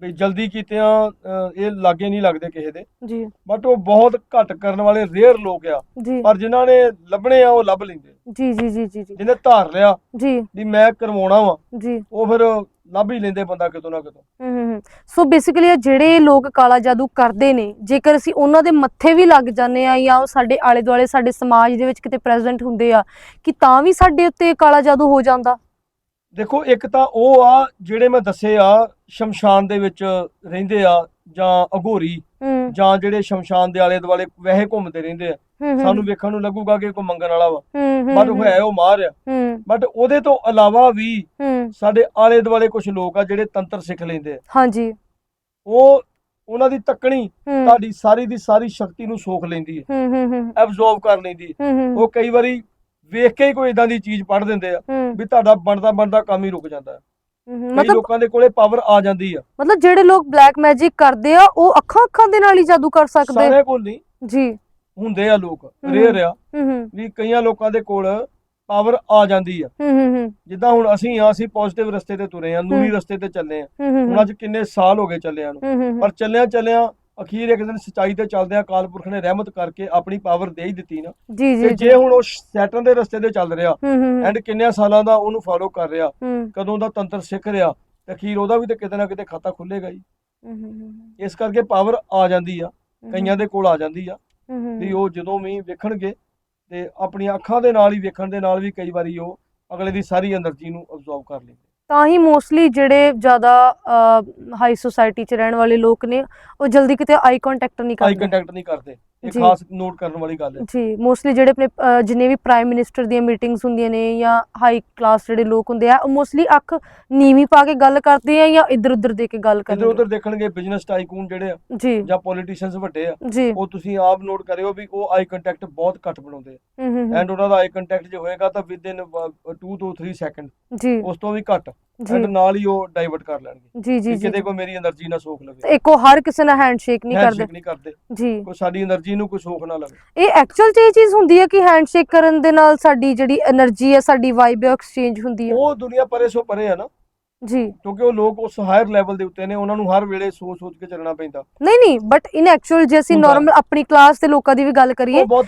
ਵੀ ਜਲਦੀ ਕੀਤਿਆਂ ਅਹ, ਇਹ ਲਾਗੇ ਨਹੀਂ ਲੱਗਦੇ ਕਿਸੇ ਦੇ। ਜੀ। ਬਟ ਉਹ ਬਹੁਤ ਘੱਟ ਕਰਨ ਵਾਲੇ ਰੇਅਰ ਲੋਕ ਆ। ਜੀ। ਪਰ ਜਿਨ੍ਹਾਂ ਨੇ ਲੱਭਣੇ ਆ ਉਹ ਲੱਭ ਲੈਂਦੇ ਜੀ ਜੀ ਜੀ ਜੀ ਜੀ। ਜਿਹਨੇ ਧਾਰ ਲਿਆ ਜੀ। ਵੀ ਮੈਂ ਕਰਵਾਉਣਾ ਵਾ ਜੀ। ਉਹ ਫਿਰ ਲੱਭ ਹੀ ਲੈਂਦੇ ਬੰਦਾ ਕਿਤੋਂ ਨਾ ਕਿਤੋਂ। ਹਮ ਹਮ ਹਮ। ਸੋ ਬੇਸਿਕਲੀ ਜਿਹੜੇ ਲੋਕ ਕਾਲਾ ਜਾਦੂ ਕਰਦੇ ਨੇ ਜੇਕਰ ਅਸੀਂ ਉਹਨਾਂ ਦੇ ਮੱਥੇ ਵੀ ਲੱਗ ਜਾਂਦੇ ਆ ਜਾਂ ਉਹ ਸਾਡੇ ਆਲੇ ਦੁਆਲੇ ਸਾਡੇ ਸਮਾਜ ਦੇ ਵਿੱਚ ਕਿਤੇ ਪ੍ਰੈਜ਼ੈਂਟ ਹੁੰਦੇ ਆ ਕਿ ਤਾਂ ਵੀ ਸਾਡੇ ਉੱਤੇ ਕਾਲਾ ਜਾਦੂ ਹੋ ਜਾਂਦਾ? ਦੇਖੋ ਇੱਕ ਤਾਂ ਉਹ ਆ ਜਿਹੜੇ ਮੈਂ ਦੱਸੇ ਆ ਸ਼ਮਸ਼ਾਨ ਦੇ ਵਿੱਚ ਰਹਿੰਦੇ ਆ ਜਾਂ ਅਘੋਰੀ ਹੂੰ। ਜਾਂ ਜਿਹੜੇ ਸ਼ਮਸ਼ਾਨ ਦੇ ਆਲੇ ਦੁਆਲੇ ਵਹਿ ਘੁੰਮਦੇ ਰਹਿੰਦੇ ਆ। ਸਾਨੂੰ ਵੇਖਣ ਨੂੰ ਲੱਗੂਗਾ ਕਿ ਕੋਈ ਮੰਗਣ ਵਾਲਾ ਵਾ। ਬਟ ਉਹ ਹੈ। ਉਹ ਮਾਰ ਆ। ਬਟ ਉਹਦੇ ਤੋਂ ਇਲਾਵਾ ਵੀ ਸਾਡੇ ਆਲੇ ਦੁਆਲੇ ਕੁਝ ਲੋਕ ਆ ਜਿਹੜੇ ਤੰਤਰ ਸਿੱਖ ਲੈਂਦੇ ਆ। ਹਾਂਜੀ। ਉਹ ਉਹਨਾਂ ਦੀ ਤੱਕਣੀ ਤੁਹਾਡੀ ਸਾਰੀ ਦੀ ਸਾਰੀ ਸ਼ਕਤੀ ਨੂੰ ਸੋਖ ਲੈਂਦੀ ਹੈ ਐਬਜ਼ੌਰਬ ਕਰ ਲੈਂਦੀ ਹੂੰ। ਉਹ ਕਈ ਵਾਰੀ ਵੇਖ ਕੇ ਹੀ ਕੋਈ ਇਦਾਂ ਦੀ ਚੀਜ਼ ਪੜ ਦਿੰਦੇ ਆ ਹੂੰ। ਵੀ ਤੁਹਾਡਾ ਬਣਦਾ ਬਣਦਾ ਕੰਮ ਹੀ ਰੁਕ ਜਾਂਦਾ। ਹੈ ਕਈ ਮਤਲਬ ਲੋਕਾਂ ਦੇ ਕੋਲੇ ਪਾਵਰ ਆ ਜਾਂਦੀ ਆ। ਮਤਲਬ ਜਿਹੜੇ ਲੋਕ ਬਲੈਕ ਮੈਜਿਕ ਕਰਦੇ ਆ ਉਹ ਅੱਖਾਂ ਅੱਖਾਂ ਦੇ ਨਾਲ ਹੀ ਜਾਦੂ ਕਰ ਸਕਦੇ ਸਾਰਿਆਂ ਕੋਲ ਨਹੀਂ। ਜੀ। ਹੁੰਦੇ ਆ ਲੋਕ ਰੇਅਰ ਆ। ਹੂੰ ਹੂੰ। ਵੀ ਕਈਆਂ ਲੋਕਾਂ ਦੇ ਕੋਲ ਪਾਵਰ ਆ ਜਾਂਦੀ ਆ। ਹੂੰ ਹੂੰ ਹੂੰ। ਜਿੱਦਾਂ ਹੁਣ ਅਸੀਂ ਆ ਅਸੀਂ ਪੋਜ਼ਿਟਿਵ ਰਸਤੇ ਤੇ ਤੁਰੇ ਆ ਨੂਰੀ ਹੂੰ। ਰਸਤੇ ਤੇ ਚੱਲੇ ਆ। ਹੂੰ ਹੂੰ ਹੁਣ ਅੱਜ ਕਿੰਨੇ ਸਾਲ ਹੋ ਗਏ ਚੱਲਿਆਂ ਨੂੰ। ਹੂੰ ਹੂੰ। ਪਰ ਚੱਲਿਆਂ ਚੱਲਿਆਂ ਅਖੀਰ ਇੱਕ ਦਿਨ ਸਚਾਈ ਤੇ ਚੱਲਦੇ ਆ ਕਾਲਪੁਰਖ ਨੇ ਰਹਿਮਤ ਕਰਕੇ ਆਪਣੀ ਪਾਵਰ ਦੇ ਹੀ ਦਿੱਤੀ ਨਾ। ਤੇ ਜੇ। ਹੁਣ ਉਹ ਸੈਟਨ ਦੇ ਰਸਤੇ ਤੇ ਚੱਲ ਰਿਹਾ ਐਂਡ ਕਿੰਨੇ ਸਾਲਾਂ ਦਾ ਉਹਨੂੰ ਫਾਲੋ ਕਰ ਰਿਹਾ ਕਦੋਂ ਦਾ ਤੰਤਰ ਸਿੱਖ ਰਿਹਾ ਅਖੀਰ ਉਹਦਾ ਵੀ ਤੇ ਕਿਤੇ ਨਾ ਕਿਤੇ ਖਾਤਾ ਖੁੱਲੇਗਾ ਹੀ। ਇਸ ਕਰਕੇ ਪਾਵਰ ਆ ਜਾਂਦੀ ਆ ਕਈਆਂ ਦੇ ਕੋਲ ਆ ਜਾਂਦੀ ਆ ਵੀ ਉਹ ਜਦੋਂ ਵੀ ਵੇਖਣਗੇ ਤੇ ਆਪਣੀਆਂ ਅੱਖਾਂ ਦੇ ਨਾਲ ਹੀ ਵੇਖਣ ਦੇ ਨਾਲ ਵੀ ਕਈ ਵਾਰੀ ਉਹ ਅਗਲੇ ਦੀ ਸਾਰੀ એનર્ਜੀ ਨੂੰ ਅਬਜ਼ਰਵ ਕਰ ਲੈਂਦੇ ਤਾਂ ਹੀ ਮੋਸਟਲੀ ਜਿਹੜੇ ਜ਼ਿਆਦਾ ਹਾਈ ਸੁਸਾਇਟੀ 'ਚ ਰਹਿਣ ਵਾਲੇ ਲੋਕ ਨੇ ਉਹ ਜਲਦੀ ਕਿਤੇ ਆਈ ਕੰਟੈਕਟ ਨਹੀਂ ਆਈ ਕਰਦੇ। ਕੰਟੈਕਟ ਨਹੀਂ ਕਰਦੇ। ਇਹ ਜੀ। ਖਾਸ ਨੋਟ ਕਰਨ ਵਾਲੀ ਗੱਲ ਹੈ। ਜੀ ਮੋਸਟਲੀ ਜਿਹੜੇ ਆਪਣੇ ਅਹ, ਜਿੰਨੇ ਵੀ ਪ੍ਰਾਈਮ ਮਿਨਿਸਟਰ ਦੀਆਂ ਮੀਟਿੰਗਸ ਹੁੰਦੀਆਂ ਨੇ ਜਾਂ ਹਾਈ ਕਲਾਸ ਜਿਹੜੇ ਲੋਕ ਹੁੰਦੇ ਆ ਉਹ ਮੋਸਟਲੀ ਅੱਖ ਨੀਵੀਂ ਪਾ ਕੇ ਗੱਲ ਕਰਦੇ ਆ ਜਾਂ ਇੱਧਰ ਉੱਧਰ ਦੇ ਕੇ ਗੱਲ ਇਧਰ ਕਰਦੇ ਉਧਰ ਦੇਖਣਗੇ ਬਿਜ਼ਨਸ ਟਾਈਕੂਨ ਜਿਹੜੇ ਆ ਜੀ। ਜਾਂ ਪੋਲੀਟੀਸ਼ੀਅਨਸ ਵੱਡੇ ਆ ਜੀ। ਉਹ ਤੁਸੀਂ ਆਪ ਨੋਟ ਕਰਿਓ ਵੀ ਉਹ ਆਈ ਕੰਟੈਕਟ ਬਹੁਤ ਘੱਟ ਬਣਾਉਂਦੇ ਆ। ਹਮ, ਹਮ, ਹਮ, ਐਂਡ ਉਹਨਾਂ ਦਾ ਆਈ ਕੰਟੈਕਟ ਜੇ ਹੋਏਗਾ ਤਾਂ ਵਿਦ ਇਨ 2 ਤੋਂ 3 ਸੈਕਿੰਡ ਜੀ। ਉਸ ਤੋਂ ਵੀ ਘੱਟ। ਐਂਡ ਜੀ ਨਾਲ ਹੀ ਉਹ ਡਾਈਵਰਟ ਕਰ ਲੈਣਗੇ। ਜੀ ਜੀ ਕਿ ਜੀ। ਕਿਤੇ ਕੋਈ ਮੇਰੀ એનર્ਜੀ ਨਾ ਸੋਖ ਲਵੇ। ਇੱਕੋ ਹਰ ਕਿਸੇ ਨਾਲ ਹੈਂਡਸ਼ੇਕ ਨਹੀਂ ਕਰਦੇ। ਹੈਂਡਸ਼ੇਕ ਨਹੀਂ ਕਰਦੇ। ਜੀ। ਕੋਈ ਸਾਡੀ એનર્ਜੀ ਚੀਜ਼ ਨੂੰ ਕੋਈ ਸੌਖ ਨਾ ਲੱਗੇ। ਇਹ ਐਕਚੁਅਲ ਚ ਇਹ ਚੀਜ਼ ਹੁੰਦੀ ਹੈ ਕਿ ਹੈਂਡਸ਼ੇਕ ਕਰਨ ਦੇ ਨਾਲ ਸਾਡੀ ਜਿਹੜੀ એનર્ਜੀ ਹੈ ਸਾਡੀ ਵਾਈਬ ਐਕਸਚੇਂਜ ਹੁੰਦੀ ਹੈ। ਉਹ ਦੁਨੀਆ ਪਰੇ ਸੋ ਪਰੇ ਆ ਨਾ। ਜੀ। ਕਿਉਂਕਿ ਉਹ ਲੋਕ ਉਸ ਹਾਇਰ ਲੈਵਲ ਦੇ ਉੱਤੇ ਨੇ ਉਹਨਾਂ ਨੂੰ ਹਰ ਵੇਲੇ ਸੋਚ ਸੋਚ ਕੇ ਚੱਲਣਾ ਪੈਂਦਾ। ਨਹੀਂ ਨਹੀਂ ਬਟ ਇਨ ਐਕਚੁਅਲ ਜੇ ਅਸੀਂ ਨਾਰਮਲ ਆਪਣੀ ਕਲਾਸ ਦੇ ਲੋਕਾਂ ਦੀ ਵੀ ਗੱਲ ਕਰੀਏ ਉਹ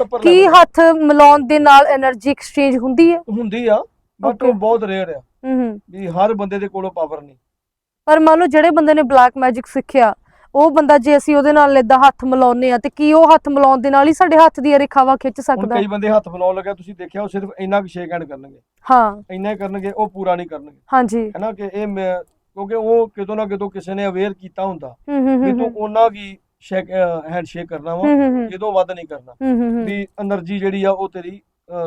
ਹੱਥ ਮਿਲਾਉਣ ਦੇ ਨਾਲ એનર્ਜੀ ਐਕਸਚੇਂਜ ਹੁੰਦੀ ਹੈ? ਹੁੰਦੀ ਆ ਬਟ ਉਹ ਬਹੁਤ ਰੇਅਰ ਆ। ਹੂੰ ਹੂੰ। ਵੀ ਹਰ ਬੰਦੇ ਦੇ ਕੋਲੋਂ ਪਾਵਰ ਨਹੀਂ। ਪਰ ਮੰਨ ਲਓ ਜਿਹੜੇ ਬੰਦੇ ਨੇ ਬਲੈਕ ਮੈਜਿਕ ਸਿੱਖਿਆ ਉਹ ਬੰਦਾ ਜੇ ਅਸੀਂ ਉਹਦੇ ਨਾਲ ਇਦਾਂ ਹੱਥ ਮਿਲਾਉਨੇ ਆ ਤੇ ਕੀ ਉਹ ਹੱਥ ਮਿਲਾਉਣ ਦੇ ਨਾਲ ਹੀ ਸਾਡੇ ਹੱਥ ਦੀਆਂ ਰੇਖਾਵਾਂ ਖਿੱਚ ਹੁਣ ਸਕਦਾ? ਕਈ ਬੰਦੇ ਹੱਥ ਫਲਾਉਣ ਲੱਗੇ ਤੁਸੀਂ ਦੇਖਿਆ ਉਹ ਸਿਰਫ ਇੰਨਾ ਕੁ ਸ਼ੇਕ ਹੈਂਡ ਕਰਨਗੇ। ਹਾਂ। ਇੰਨਾ ਹੀ ਕਰਨਗੇ ਉਹ ਪੂਰਾ ਨਹੀਂ ਕਰਨਗੇ। ਹਾਂਜੀ। ਹੈਨਾ ਕਿ ਇਹ ਕਿਉਂਕਿ ਉਹ ਕਿਤੋਂ ਨਾ ਕਿਤੋਂ ਕਿਸੇ ਨੇ ਅਵੇਅਰ ਕੀਤਾ ਹੁੰਦਾ ਹੂੰ ਵੀ ਤੂੰ ਉਹਨਾਂ ਕੀ ਸ਼ੇਕ ਹੈਂਡ ਸ਼ੇਕ ਕਰਨਾ ਵਾ ਜਦੋਂ ਵੱਧ ਨਹੀਂ ਕਰਨਾ। ਵੀ એનર્ਜੀ ਜਿਹੜੀ ਆ ਉਹ ਤੇਰੀ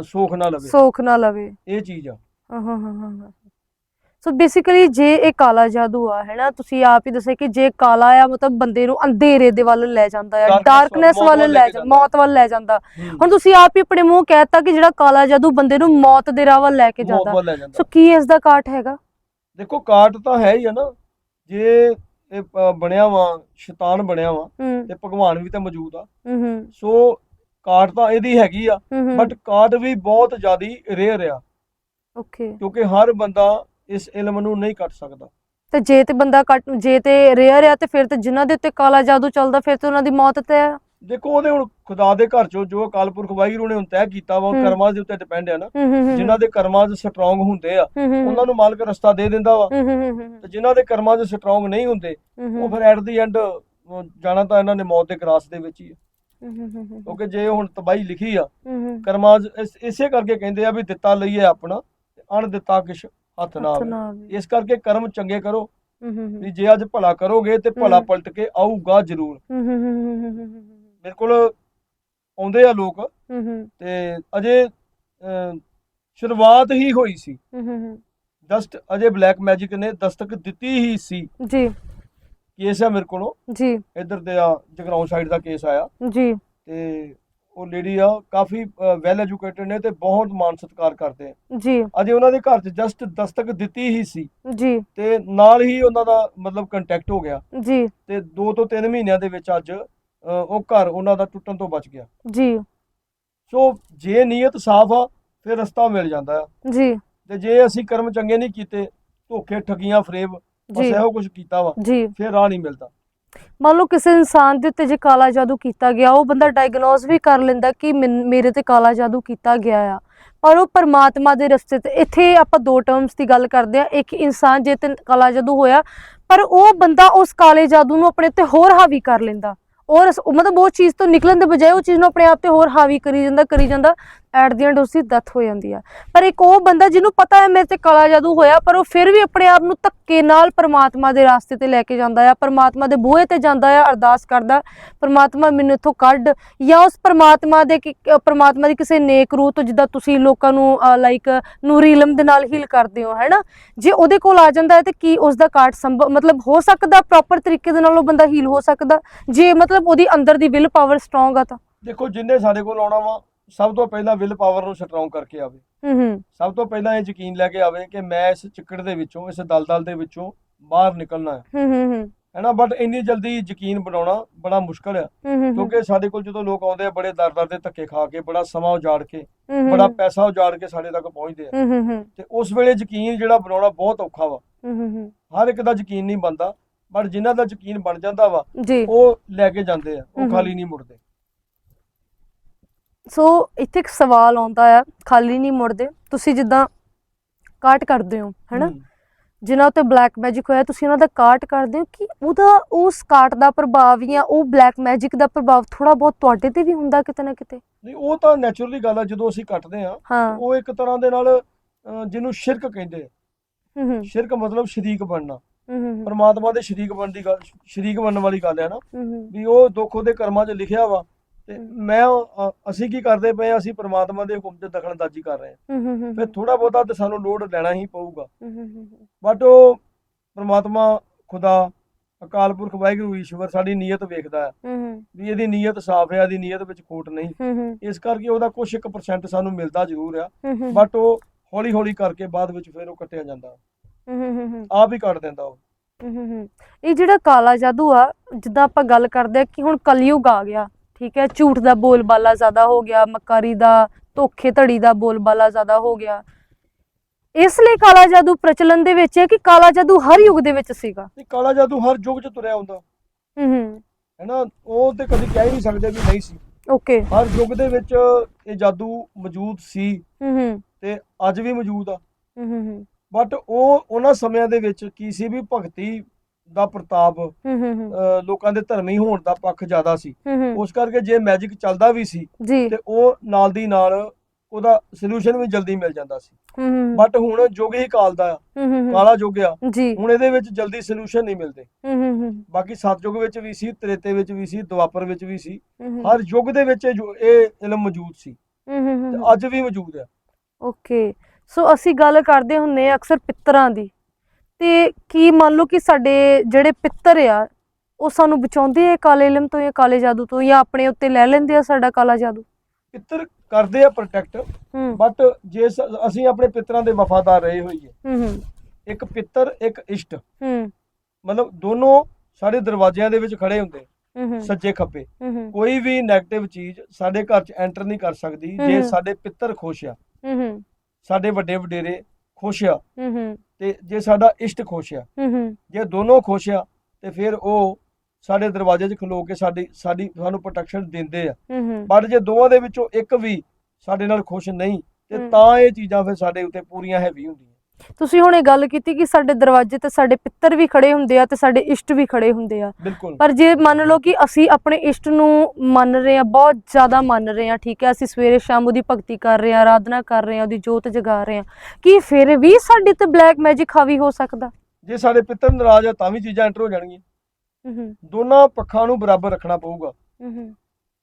ਸੋਖ ਨਾ ਲਵੇ। ਸੋਖ ਨਾ ਲਵੇ। ਇਹ ਚੀਜ਼ ਆ। ਹਾਂ ਹਾਂ ਹਾਂ ਹਾਂ। ਸੋ ਬੇਸਿਕਲੀ ਜੇ ਇਹ ਕਾਲਾ ਜਾਦੂ ਆ ਹੈ ਨਾ ਤੁਸੀਂ ਆਪ ਹੀ ਦੱਸਿਆ ਕਿ ਜੇ ਕਾਲਾ ਆ ਮਤਲਬ ਬੰਦੇ ਨੂੰ ਅੰਧੇਰੇ ਦੇ ਵੱਲ ਲੈ ਜਾਂਦਾ ਆ ਡਾਰਕਨੈਸ ਵੱਲ ਲੈ ਜਾਂਦਾ। ਮੌਤ ਵੱਲ ਲੈ ਜਾਂਦਾ। ਹੁਣ ਤੁਸੀਂ ਆਪ ਹੀ ਆਪਣੇ ਮੂੰਹ ਕਹਿਤਾ ਕਿ ਜਿਹੜਾ ਕਾਲਾ ਜਾਦੂ ਬੰਦੇ ਨੂੰ ਮੌਤ ਦੇ ਰਾਹ ਵੱਲ ਲੈ ਕੇ ਜਾਂਦਾ। ਸੋ ਕੀ ਇਸ ਦਾ ਕਾਟ ਹੈਗਾ? ਦੇਖੋ ਕਾਟ ਤਾਂ ਹੈ ਹੀ ਆ ਨਾ। ਜੇ ਇਹ ਬਣਿਆ ਵਾ ਸ਼ੈਤਾਨ ਬਣਿਆ ਵਾ ਤੇ ਭਗਵਾਨ ਵੀ ਤਾਂ ਮੌਜੂਦ ਆ। ਸੋ ਕਾਟ ਤਾਂ ਇਹਦੀ ਹੈਗੀ ਆ ਬਟ ਕਾਟ ਵੀ ਬਹੁਤ ਜ਼ਿਆਦੀ ਰੇਅਰ ਆ। ਓਕੇ ਕਿਉਂਕਿ ਹਰ ਬੰਦਾ ਇਸ ਇਲਮ ਨੂੰ ਨਹੀਂ ਕੱਟ ਸਕਦਾ। ਤੇ ਜੇ ਤੇ ਬੰਦਾ ਕੱਟ ਜੇ ਤੇ ਰੇਅਰ ਆ ਤੇ ਫਿਰ ਤੇ ਜਿਨ੍ਹਾਂ ਦੇ ਉੱਤੇ ਕਾਲਾ ਜਾਦੂ ਚੱਲਦਾ ਫਿਰ ਤੇ ਉਹਨਾਂ ਦੀ ਮੌਤ ਤੇ ਆ ਦੇਖੋ ਉਹਦੇ ਹੁਣ ਖੁਦਾ ਦੇ ਘਰ ਚੋਂ ਜੋ ਅਕਾਲ ਪੁਰਖ ਵਾਹਿਗੁਰੂ ਨੇ ਹੁਣ ਤੈਅ ਕੀਤਾ ਵਾ ਉਹ। ਕਰਮਾਂ ਦੇ ਉੱਤੇ ਡਿਪੈਂਡ ਹੈ ਨਾ ਜਿਨ੍ਹਾਂ ਦੇ ਕਰਮਾਂ 'ਚ ਸਟਰੋਂਗ ਹੁੰਦੇ ਆ ਉਹਨਾਂ ਨੂੰ ਮਾਲਕ ਰਸਤਾ ਦੇ ਦਿੰਦਾ ਵਾ। ਤੇ ਜਿਨ੍ਹਾਂ ਦੇ ਕਰਮਾਂ 'ਚ ਸਟਰੋਂਗ ਨਹੀਂ ਹੁੰਦੇ ਉਹ ਫਿਰ ਐਟ ਦੀ ਐਂਡ ਜਾਣਾ ਤਾਂ ਇਹਨਾਂ ਨੇ ਮੌਤ ਦੇ ਗਰਾਸ ਦੇ ਵਿੱਚ ਹੀ ਹੂੰ ਕਿਉਂਕਿ ਜੇ ਹੁਣ ਤਬਾਹੀ ਲਿਖੀ ਆ ਕਰਮਾਂ ਇਸ- ਕਰਕੇ ਕਹਿੰਦੇ ਆ ਵੀ ਦਿੱਤਾ ਲਈਏ ਆਪਣਾ ਅਣ ਦਿੱਤਾ ਕਿਛ ਹੱਥ ਨਾ ਹੱਥ ਆਵੇ। ਨਾ ਆਵੇ। ਇਸ ਕਰਕੇ ਕਰਮ ਚੰਗੇ ਕਰੋ। ਹੂੰ ਹੂੰ ਵੀ ਜੇ ਅੱਜ ਭਲਾ ਕਰੋਗੇ ਤੇ ਭਲਾ। ਪਲਟ ਕੇ ਆਊਗਾ ਜ਼ਰੂਰ। ਹੂੰ ਹੂੰ ਹੂੰ ਮੇਰੇ ਕੋਲ ਆਉਂਦੇ ਆ ਲੋਕ। ਹੂੰ ਤੇ ਅਜੇ ਅਹ, ਸ਼ੁਰੂਆਤ ਹੀ ਹੋਈ ਸੀ। ਹੂੰ ਅਜੇ ਬਲੈਕ ਮੈਜਿਕ ਨੇ ਦਸਤਕ ਦਿੱਤੀ ਹੀ ਸੀ। ਜੀ। ਕੇਸ ਆ ਮੇਰੇ ਕੋਲੋਂ। ਜੀ। ਇੱਧਰ ਦੇ ਆ ਜਗਰਾਉਂ ਸਾਈਡ ਦਾ ਕੇਸ ਆਇਆ। ਜੀ। ਤੇ ਉਹ ਲੇਡੀ ਆ ਕਾਫੀ ਵੈਲ ਐਜੂਕੇਟਡ ਨੇ ਤੇ ਬਹੁਤ ਮਾਨ ਸਤਿਕਾਰ ਕਰਦੇ ਆ। ਜੀ। ਅਜੇ ਉਹਨਾਂ ਦੇ ਘਰ 'ਚ ਜਸਟ ਦਸਤਕ ਦਿੱਤੀ ਹੀ ਸੀ। ਜੀ। ਤੇ ਨਾਲ ਹੀ ਉਹਨਾਂ ਦਾ ਮਤਲਬ ਕੰਟੈਕਟ ਹੋ ਗਿਆ। ਜੀ। ਤੇ 2 ਤੋਂ 3 ਮਹੀਨਿਆਂ ਦੇ ਵਿੱਚ ਅੱਜ ਅਹ, ਉਹ ਘਰ ਉਹਨਾਂ ਦਾ ਟੁੱਟਣ ਤੋਂ ਬਚ ਗਿਆ। ਜੀ। ਸੋ ਜੇ ਨੀਅਤ ਸਾਫ਼ ਆ ਫਿਰ ਰਸਤਾ ਮਿਲ ਜਾਂਦਾ ਆ। ਜੀ। ਤੇ ਜੇ ਅਸੀਂ ਕਰਮ ਚੰਗੇ ਨਹੀਂ ਕੀਤੇ ਧੋਖੇ ਠਗੀਆਂ ਫਰੇਬ ਬਸ ਜੀ। ਇਹੋ ਕੁਝ ਕੀਤਾ ਵਾ ਜੀ। ਫਿਰ ਰਾਹ ਨਹੀਂ ਮਿਲਦਾ। ਮੰਨ ਲਓ ਕਿਸੇ ਇਨਸਾਨ ਦੇ ਉੱਤੇ ਜੇ ਕਾਲਾ ਜਾਦੂ ਕੀਤਾ ਗਿਆ, ਉਹ ਬੰਦਾ ਡਾਇਗਨੋਸ ਵੀ ਕਰ ਲੈਂਦਾ ਕਿ ਮੇਰੇ ਤੇ ਕਾਲਾ ਜਾਦੂ ਕੀਤਾ ਗਿਆ ਆ। ਪਰ ਉਹ ਪਰਮਾਤਮਾ ਦੇ ਰਸਤੇ ਤੇ, ਇੱਥੇ ਆਪਾਂ ਦੋ ਟਰਮਸ ਦੀ ਗੱਲ ਕਰਦੇ ਆ ਇੱਕ ਇਨਸਾਨ ਜੇ ਤੇ ਕਾਲਾ ਜਾਦੂ ਹੋਇਆ, ਪਰ ਉਹ ਬੰਦਾ ਉਸ ਕਾਲੇ ਜਾਦੂ ਨੂੰ ਆਪਣੇ ਤੇ ਹੋਰ ਹਾਵੀ ਕਰ ਲੈਂਦਾ। ਔਰ ਮਤਲਬ ਉਹ ਚੀਜ਼ ਤੋਂ ਨਿਕਲਣ ਦੇ ਬਜਾਏ ਉਹ ਚੀਜ਼ ਨੂੰ ਆਪਣੇ ਆਪ ਤੇ ਹੋਰ ਹਾਵੀ ਕਰੀ ਜਾਂਦਾ ਕਰੀ ਜਾਂਦਾ। ਐਟ ਦੀ ਐਂਡ ਉਸ ਡੈਥ ਹੋ ਜਾਂਦੀ ਆ। ਪਰ ਇੱਕ ਉਹ ਬੰਦਾ ਜਿਹਨੂੰ ਪਤਾ ਹੈ ਮੇਰੇ ਤੇ ਕਾਲਾ ਜਾਦੂ ਹੋਇਆ, ਪਰ ਉਹ ਫਿਰ ਵੀ ਆਪਣੇ ਆਪ ਨੂੰ ਧੱਕੇ ਨਾਲ ਪਰਮਾਤਮਾ ਦੇ ਰਾਸਤੇ ਤੇ ਲੈ ਕੇ ਜਾਂਦਾ ਆ, ਪਰਮਾਤਮਾ ਦੇ ਬੂਹੇ ਤੇ ਜਾਂਦਾ ਆ, ਅਰਦਾਸ ਕਰਦਾ, ਪਰਮਾਤਮਾ ਮੈਨੂੰ ਇੱਥੋਂ ਕੱਢ। ਜਾਂ ਉਸ ਪਰਮਾਤਮਾ ਦੇ ਪਰਮਾਤਮਾ ਦੀ ਕਿਸੇ ਨੇਕ ਰੂਹ ਤੋਂ ਜਿੱਦਾਂ ਤੁਸੀਂ ਲੋਕਾਂ ਨੂੰ ਲਾਈਕ ਨੂਰੀ ਇਲਮ ਦੇ ਨਾਲ ਹੀਲ ਕਰਦੇ ਹੋ, ਹੈਨਾ? ਜੇ ਉਹਦੇ ਕੋਲ ਆ ਜਾਂਦਾ ਹੈ ਤੇ ਕੀ ਉਸ ਦਾ ਕਾਟ ਸੰਭਵ, ਮਤਲਬ ਹੋ ਸਕਦਾ ਪ੍ਰੋਪਰ ਤਰੀਕੇ ਦੇ ਨਾਲ ਉਹ ਬੰਦਾ ਹੀਲ ਹੋ ਸਕਦਾ? ਜੇ ਮਤਲਬ ਉਹਦੀ ਅੰਦਰ ਦੀ ਵਿਲ ਪਾਵਰ ਸਟਰੋਂਗ ਆ ਤਾਂ। ਦੇਖੋ, ਜਿੰਨੇ ਸਾਡੇ ਕੋਲ ਆਉਣਾ ਵਾ ਸਭ ਤੋਂ ਪਹਿਲਾਂ ਵਿਲ ਪਾਵਰ ਨੂੰ ਸਟਰੋਂਗ ਕਰਕੇ ਆਵੇ। ਹੂੰ ਹੂੰ। ਸਭ ਤੋਂ ਪਹਿਲਾਂ ਇਹ ਯਕੀਨ ਲੈ ਕੇ ਆਵੇ ਕਿ ਮੈਂ ਇਸ ਚਿੱਕੜ ਦੇ ਵਿੱਚੋਂ ਇਸ ਦਲਦਲ ਦੇ ਵਿੱਚੋਂ ਬਾਹਰ ਨਿਕਲਣਾ ਹੈ। ਹੂੰ ਹੂੰ ਹੂੰ। ਹੈਨਾ ਬਟ ਇੰਨੀ ਜਲਦੀ ਯਕੀਨ ਬਣਾਉਣਾ ਬੜਾ ਮੁਸ਼ਕਲ ਹੂੰ। ਕਿਉਂਕਿ ਸਾਡੇ ਕੋਲ ਜਦੋਂ ਲੋਕ ਆਉਂਦੇ ਆ ਬੜੇ ਦਰ-ਦਰ ਦੇ ਧੱਕੇ ਖਾ ਕੇ ਬੜਾ ਸਮਾਂ ਉਜਾੜ ਕੇ ਬੜਾ ਪੈਸਾ ਉਜਾੜ ਕੇ ਸਾਡੇ ਤੱਕ ਪਹੁੰਚਦੇ ਆ। ਤੇ ਉਸ ਵੇਲੇ ਯਕੀਨ ਜਿਹੜਾ ਬਣਾਉਣਾ ਬਹੁਤ ਔਖਾ ਵਾ। ਹਰ ਇੱਕ ਦਾ ਯਕੀਨ ਨਹੀਂ ਬਣਦਾ। ਬਟ ਜਿਨ੍ਹਾਂ ਦਾ ਯਕੀਨ ਬਣ ਜਾਂਦਾ ਵਾ ਉਹ ਲੈ ਕੇ ਜਾਂਦੇ ਆ। ਉਹ ਖਾਲੀ ਨਹੀਂ ਮੁੜਦੇ। ਸੋ ਇੱਥੇ ਇੱਕ ਸਵਾਲ ਆਉਂਦਾ ਆ ਖਾਲੀ ਨਹੀਂ ਮੁੜਦੇ। ਤੁਸੀਂ ਜਿੱਦਾਂ ਕਾਟ ਕਰਦੇ ਹੋ ਹੈਨਾ। ਜਿਨ੍ਹਾਂ ਉੱਤੇ ਬਲੈਕ ਮੈਜਿਕ ਹੋਇਆ ਤੁਸੀਂ ਉਹਨਾਂ ਦਾ ਕਾਟ ਕਰਦੇ ਹੋ ਕਿ ਉਹਦਾ ਉਸ ਕਾਟ ਦਾ ਪ੍ਰਭਾਵ ਜਾਂ ਉਹ ਬਲੈਕ ਮੈਜਿਕ ਦਾ ਪ੍ਰਭਾਵ ਥੋੜਾ ਬਹੁਤ ਤੁਹਾਡੇ ਤੇ ਵੀ ਹੁੰਦਾ ਕਿਤੇ ਨਾ ਕਿਤੇ? ਨਹੀਂ ਉਹ ਤਾਂ ਨੈਚੁਰਲੀ ਗੱਲ ਆ ਜਦੋਂ ਅਸੀਂ ਕੱਟਦੇ ਆ ਉਹ ਇੱਕ ਤਰ੍ਹਾਂ ਦੇ ਨਾਲ ਜਿਹਨੂੰ ਸ਼ਿਰਕ ਕਹਿੰਦੇ ਆ। ਹੂੰ ਹੂੰ। ਸ਼ਿਰਕ ਮਤਲਬ ਸ਼ਰੀਕ ਬਣਨਾ। ਪਰਮਾਤਮਾ ਦੇ ਸ਼ਰੀਕ ਬਣਨ ਦੀ ਗੱਲ ਸ਼ਰੀਕ ਬਣਨ ਵਾਲੀ ਗੱਲ ਹੈ ਨਾ। ਵੀ ਉਹ ਦੁੱਖ ਉਹਦੇ ਕਰਮਾਂ 'ਚ ਲਿਖਿਆ ਵਾ। ਤੇ ਮੈਂ ਅ, ਅਸੀਂ ਕੀ ਕਰਦੇ ਪਏ ਆ ਅਸੀਂ ਪਰਮਾਤਮਾ ਦੇ ਹੁਕਮ 'ਚ ਦਖਲਅੰਦਾਜ਼ੀ ਕਰ ਰਹੇ ਹਾਂ ਫਿਰ ਥੋੜਾ ਬਹੁਤਾ ਤੇ ਸਾਨੂੰ ਲੋਡ ਲੈਣਾ ਹੀ ਪਊਗਾ। ਬਟ ਉਹ ਪਰਮਾਤਮਾ ਖੁਦਾ ਅਕਾਲ ਪੁਰਖ ਵਾਹਿਗੁਰੂ ਈਸ਼ਵਰ ਸਾਡੀ ਨੀਅਤ ਵੇਖਦਾ ਹੈ। ਵੀ ਇਹਦੀ ਨੀਅਤ ਸਾਫ਼ ਹੈ ਇਹਦੀ ਨੀਅਤ ਵਿੱਚ ਖੋਟ ਨਹੀਂ। ਇਸ ਕਰਕੇ ਉਹਦਾ ਕੁਝ ਇੱਕ ਪਰਸੈਂਟ ਸਾਨੂੰ ਮਿਲਦਾ ਜ਼ਰੂਰ ਆ। ਬਟ ਉਹ ਹੌਲੀ ਹੌਲੀ ਕਰਕੇ ਬਾਅਦ ਵਿੱਚ ਫਿਰ ਉਹ ਕੱਟਿਆ ਜਾਂਦਾ। ਆਪ ਹੀ ਕੱਟ ਦਿੰਦਾ ਉਹ। ਇਹ ਜਿਹੜਾ ਕਾਲਾ ਜਾਦੂ ਆ ਜਿੱਦਾਂ ਆਪਾਂ ਗੱਲ ਕਰਦੇ ਆ ਕਿ ਹੁਣ ਕਲਯੁਗ ਆ ਗਿਆ। ਠੀਕ ਹੈ ਝੂਠ ਦਾ ਬੋਲਬਾਲਾ ਜ਼ਿਆਦਾ ਹੋ ਗਿਆ ਮਕਾਰੀ ਦਾ ਧੋਖੇ ਧੜੀ ਦਾ ਬੋਲਬਾਲਾ ਜ਼ਿਆਦਾ ਹੋ ਗਿਆ। ਇਸ ਲਈ ਕਾਲਾ ਜਾਦੂ ਪ੍ਰਚਲਨ ਦੇ ਵਿੱਚ ਹੈ ਕਿ ਕਾਲਾ ਜਾਦੂ ਹਰ ਯੁੱਗ ਦੇ ਵਿੱਚ ਸੀਗਾ। ਤੇ ਕਾਲਾ ਜਾਦੂ ਹਰ ਯੁੱਗ 'ਚ ਤੁਰਿਆ ਹੁੰਦਾ। ਹੂੰ ਹੂੰ। ਹੈਨਾ ਉਹ ਤੇ ਕਦੀ ਕਹਿ ਹੀ ਨਹੀਂ ਸਕਦੇ ਵੀ ਨਹੀਂ ਸੀ। ਓਕੇ। ਹਰ ਯੁੱਗ ਦੇ ਵਿੱਚ ਇਹ ਜਾਦੂ ਮੌਜੂਦ ਸੀ ਹੂੰ ਹੂੰ। ਤੇ ਅੱਜ ਵੀ ਮੌਜੂਦ ਆ। ਹੂੰ ਹੂੰ ਹੂੰ। ਬਟ ਉਹ ਉਹਨਾਂ ਸਮਿਆਂ ਦੇ ਵਿੱਚ ਕੀ ਸੀ ਵੀ ਭਗਤੀ ਦਾ ਪ੍ਰਤਾਪ ਹੂੰ ਹੂੰ ਹੂੰ। ਅਹ ਲੋਕਾਂ ਦੇ ਧਰਮੀ ਹੋਣ ਦਾ ਪੱਖ ਜ਼ਿਆਦਾ ਸੀ। ਉਸ ਕਰਕੇ ਜੇ ਮੈਜਿਕ ਚੱਲਦਾ ਵੀ ਸੀ ਜੀ। ਤੇ ਉਹ ਨਾਲ ਦੀ ਨਾਲ ਉਹਦਾ ਸੋਲੂਸ਼ਨ ਵੀ ਜਲਦੀ ਮਿਲ ਜਾਂਦਾ ਸੀ। ਬਟ ਹੁਣ ਯੁੱਗ ਹੀ ਕਾਲ ਦਾ ਆ। ਕਾਲਾ ਯੁੱਗ ਆ। ਜੀ। ਹੁਣ ਇਹਦੇ ਵਿੱਚ ਜਲਦੀ ਸੋਲੂਸ਼ਨ ਨਹੀਂ ਮਿਲਦੇ। ਬਾਕੀ ਸਤਯੁਗ ਵਿੱਚ ਵੀ ਸੀ ਤ੍ਰੇਤੇ ਵਿੱਚ ਵੀ ਸੀ ਦੁਆਪਰ ਵਿੱਚ ਵੀ ਸੀ। ਹਰ ਯੁੱਗ ਦੇ ਵਿੱਚ ਇਹ ਜੋ- ਇਹ ਇਲਮ ਮੌਜੂਦ ਸੀ। ਤੇ ਅੱਜ ਵੀ ਮੌਜੂਦ ਹੈ ਓਕੇ। ਸੋ ਅਸੀਂ ਗੱਲ ਕਰਦੇ ਹੁੰਨੇ ਆ ਅਕਸਰ ਪਿੱਤਰਾਂ ਦੀ। ਤੇ ਕੀ ਮੰਨ ਲਓ ਕਿ ਸਾਡੇ ਜਿਹੜੇ ਪਿੱਤਰ ਆ ਉਹ ਸਾਨੂੰ ਬਚਾਉਂਦੇ ਆ ਕਾਲੇ ਇਲਮ ਤੋਂ ਜਾਂ ਕਾਲੇ ਜਾਦੂ ਤੋਂ ਜਾਂ ਆਪਣੇ ਉੱਤੇ ਲੈ ਲੈਂਦੇ ਆ ਸਾਡਾ ਕਾਲਾ ਜਾਦੂ? ਪਿੱਤਰ ਕਰਦੇ ਆ ਪ੍ਰੋਟੈਕਟ ਬਟ ਜੇ ਅਸੀਂ ਆਪਣੇ ਪਿੱਤਰਾਂ ਦੇ ਵਫਾਦਾਰ ਰਹੇ ਹੋਈਏ। ਇੱਕ ਪਿੱਤਰ ਇੱਕ ਇਸ਼ਟ। ਮਤਲਬ ਦੋਨੋਂ ਸਾਡੇ ਦਰਵਾਜ਼ਿਆਂ ਦੇ ਵਿੱਚ ਖੜੇ ਹੁੰਦੇ ਸੱਜੇ ਖੱਬੇ। ਹੂੰ ਕੋਈ ਵੀ 네ਗੇਟਿਵ ਚੀਜ਼ ਸਾਡੇ ਘਰ 'ਚ ਐਂਟਰ ਨਹੀਂ ਕਰ ਸਕਦੀ ਜੇ। ਸਾਡੇ ਪਿੱਤਰ ਖੁਸ਼ ਆ। ਸਾਡੇ ਵੱਡੇ ਵਡੇਰੇ ਖੁਸ਼ ਆ। ਤੇ ਜੇ ਸਾਡਾ ਇਸ਼ਟ ਖੁਸ਼ ਆ ਹੂੰ ਹੂੰ। ਜੇ ਦੋਨੋਂ ਖੁਸ਼ ਆ ਤੇ ਫਿਰ ਉਹ ਸਾਡੇ ਦਰਵਾਜ਼ੇ 'ਚ ਖਲੋ ਕੇ ਸਾਡੀ ਸਾਡੀ ਸਾਨੂੰ ਪ੍ਰੋਟੈਕਸ਼ਨ ਦਿੰਦੇ ਆ। ਹੂੰ ਹੂੰ। ਬਟ ਜੇ ਦੋਵਾਂ ਦੇ ਵਿੱਚੋਂ ਇੱਕ ਵੀ ਸਾਡੇ ਨਾਲ ਖੁਸ਼ ਨਹੀਂ ਤੇ। ਤਾਂ ਇਹ ਚੀਜ਼ਾਂ ਫਿਰ ਸਾਡੇ ਉੱਤੇ ਪੂਰੀਆਂ ਹੈਵੀ ਹੁੰਦੀਆਂ। ਤੁਸੀਂ ਹੁਣ ਇਹ ਗੱਲ ਕੀਤੀ ਕਿ ਸਾਡੇ ਦਰਵਾਜ਼ੇ ਤੇ ਸਾਡੇ ਪਿੱਤਰ ਵੀ ਖੜੇ ਹੁੰਦੇ ਆ ਤੇ ਸਾਡੇ ਇਸ਼ਟ ਵੀ ਖੜੇ ਹੁੰਦੇ ਆ। ਬਿਲਕੁਲ। ਪਰ ਜੇ ਮੰਨ ਲਓ ਕਿ ਅਸੀਂ ਆਪਣੇ ਇਸ਼ਟ ਨੂੰ ਮੰਨ ਰਹੇ ਆ ਬਹੁਤ ਜ਼ਿਆਦਾ ਮੰਨ ਰਹੇ ਆ ਠੀਕ ਹੈ ਅਸੀਂ ਸਵੇਰੇ ਸ਼ਾਮ ਉਹਦੀ ਭਗਤੀ ਕਰ ਰਹੇ ਆ ਆਰਾਧਨਾ ਕਰ ਰਹੇ ਆ ਉਹਦੀ ਜੋਤ ਜਗਾ ਰਹੇ ਆ ਕੀ ਫਿਰ ਵੀ ਸਾਡੇ ਤੇ ਬਲੈਕ ਮੈਜਿਕ ਹਾਵੀ ਹੋ ਸਕਦਾ? ਜੇ ਸਾਡੇ ਪਿੱਤਰ ਨਾਰਾਜ਼ ਆ ਤਾਂ ਵੀ ਚੀਜ਼ਾਂ ਐਂਟਰ ਹੋ ਜਾਣਗੀਆਂ। ਦੋਨਾਂ ਪੱਖਾਂ ਨੂੰ ਬਰਾਬਰ ਰੱਖਣਾ ਪਊਗਾ।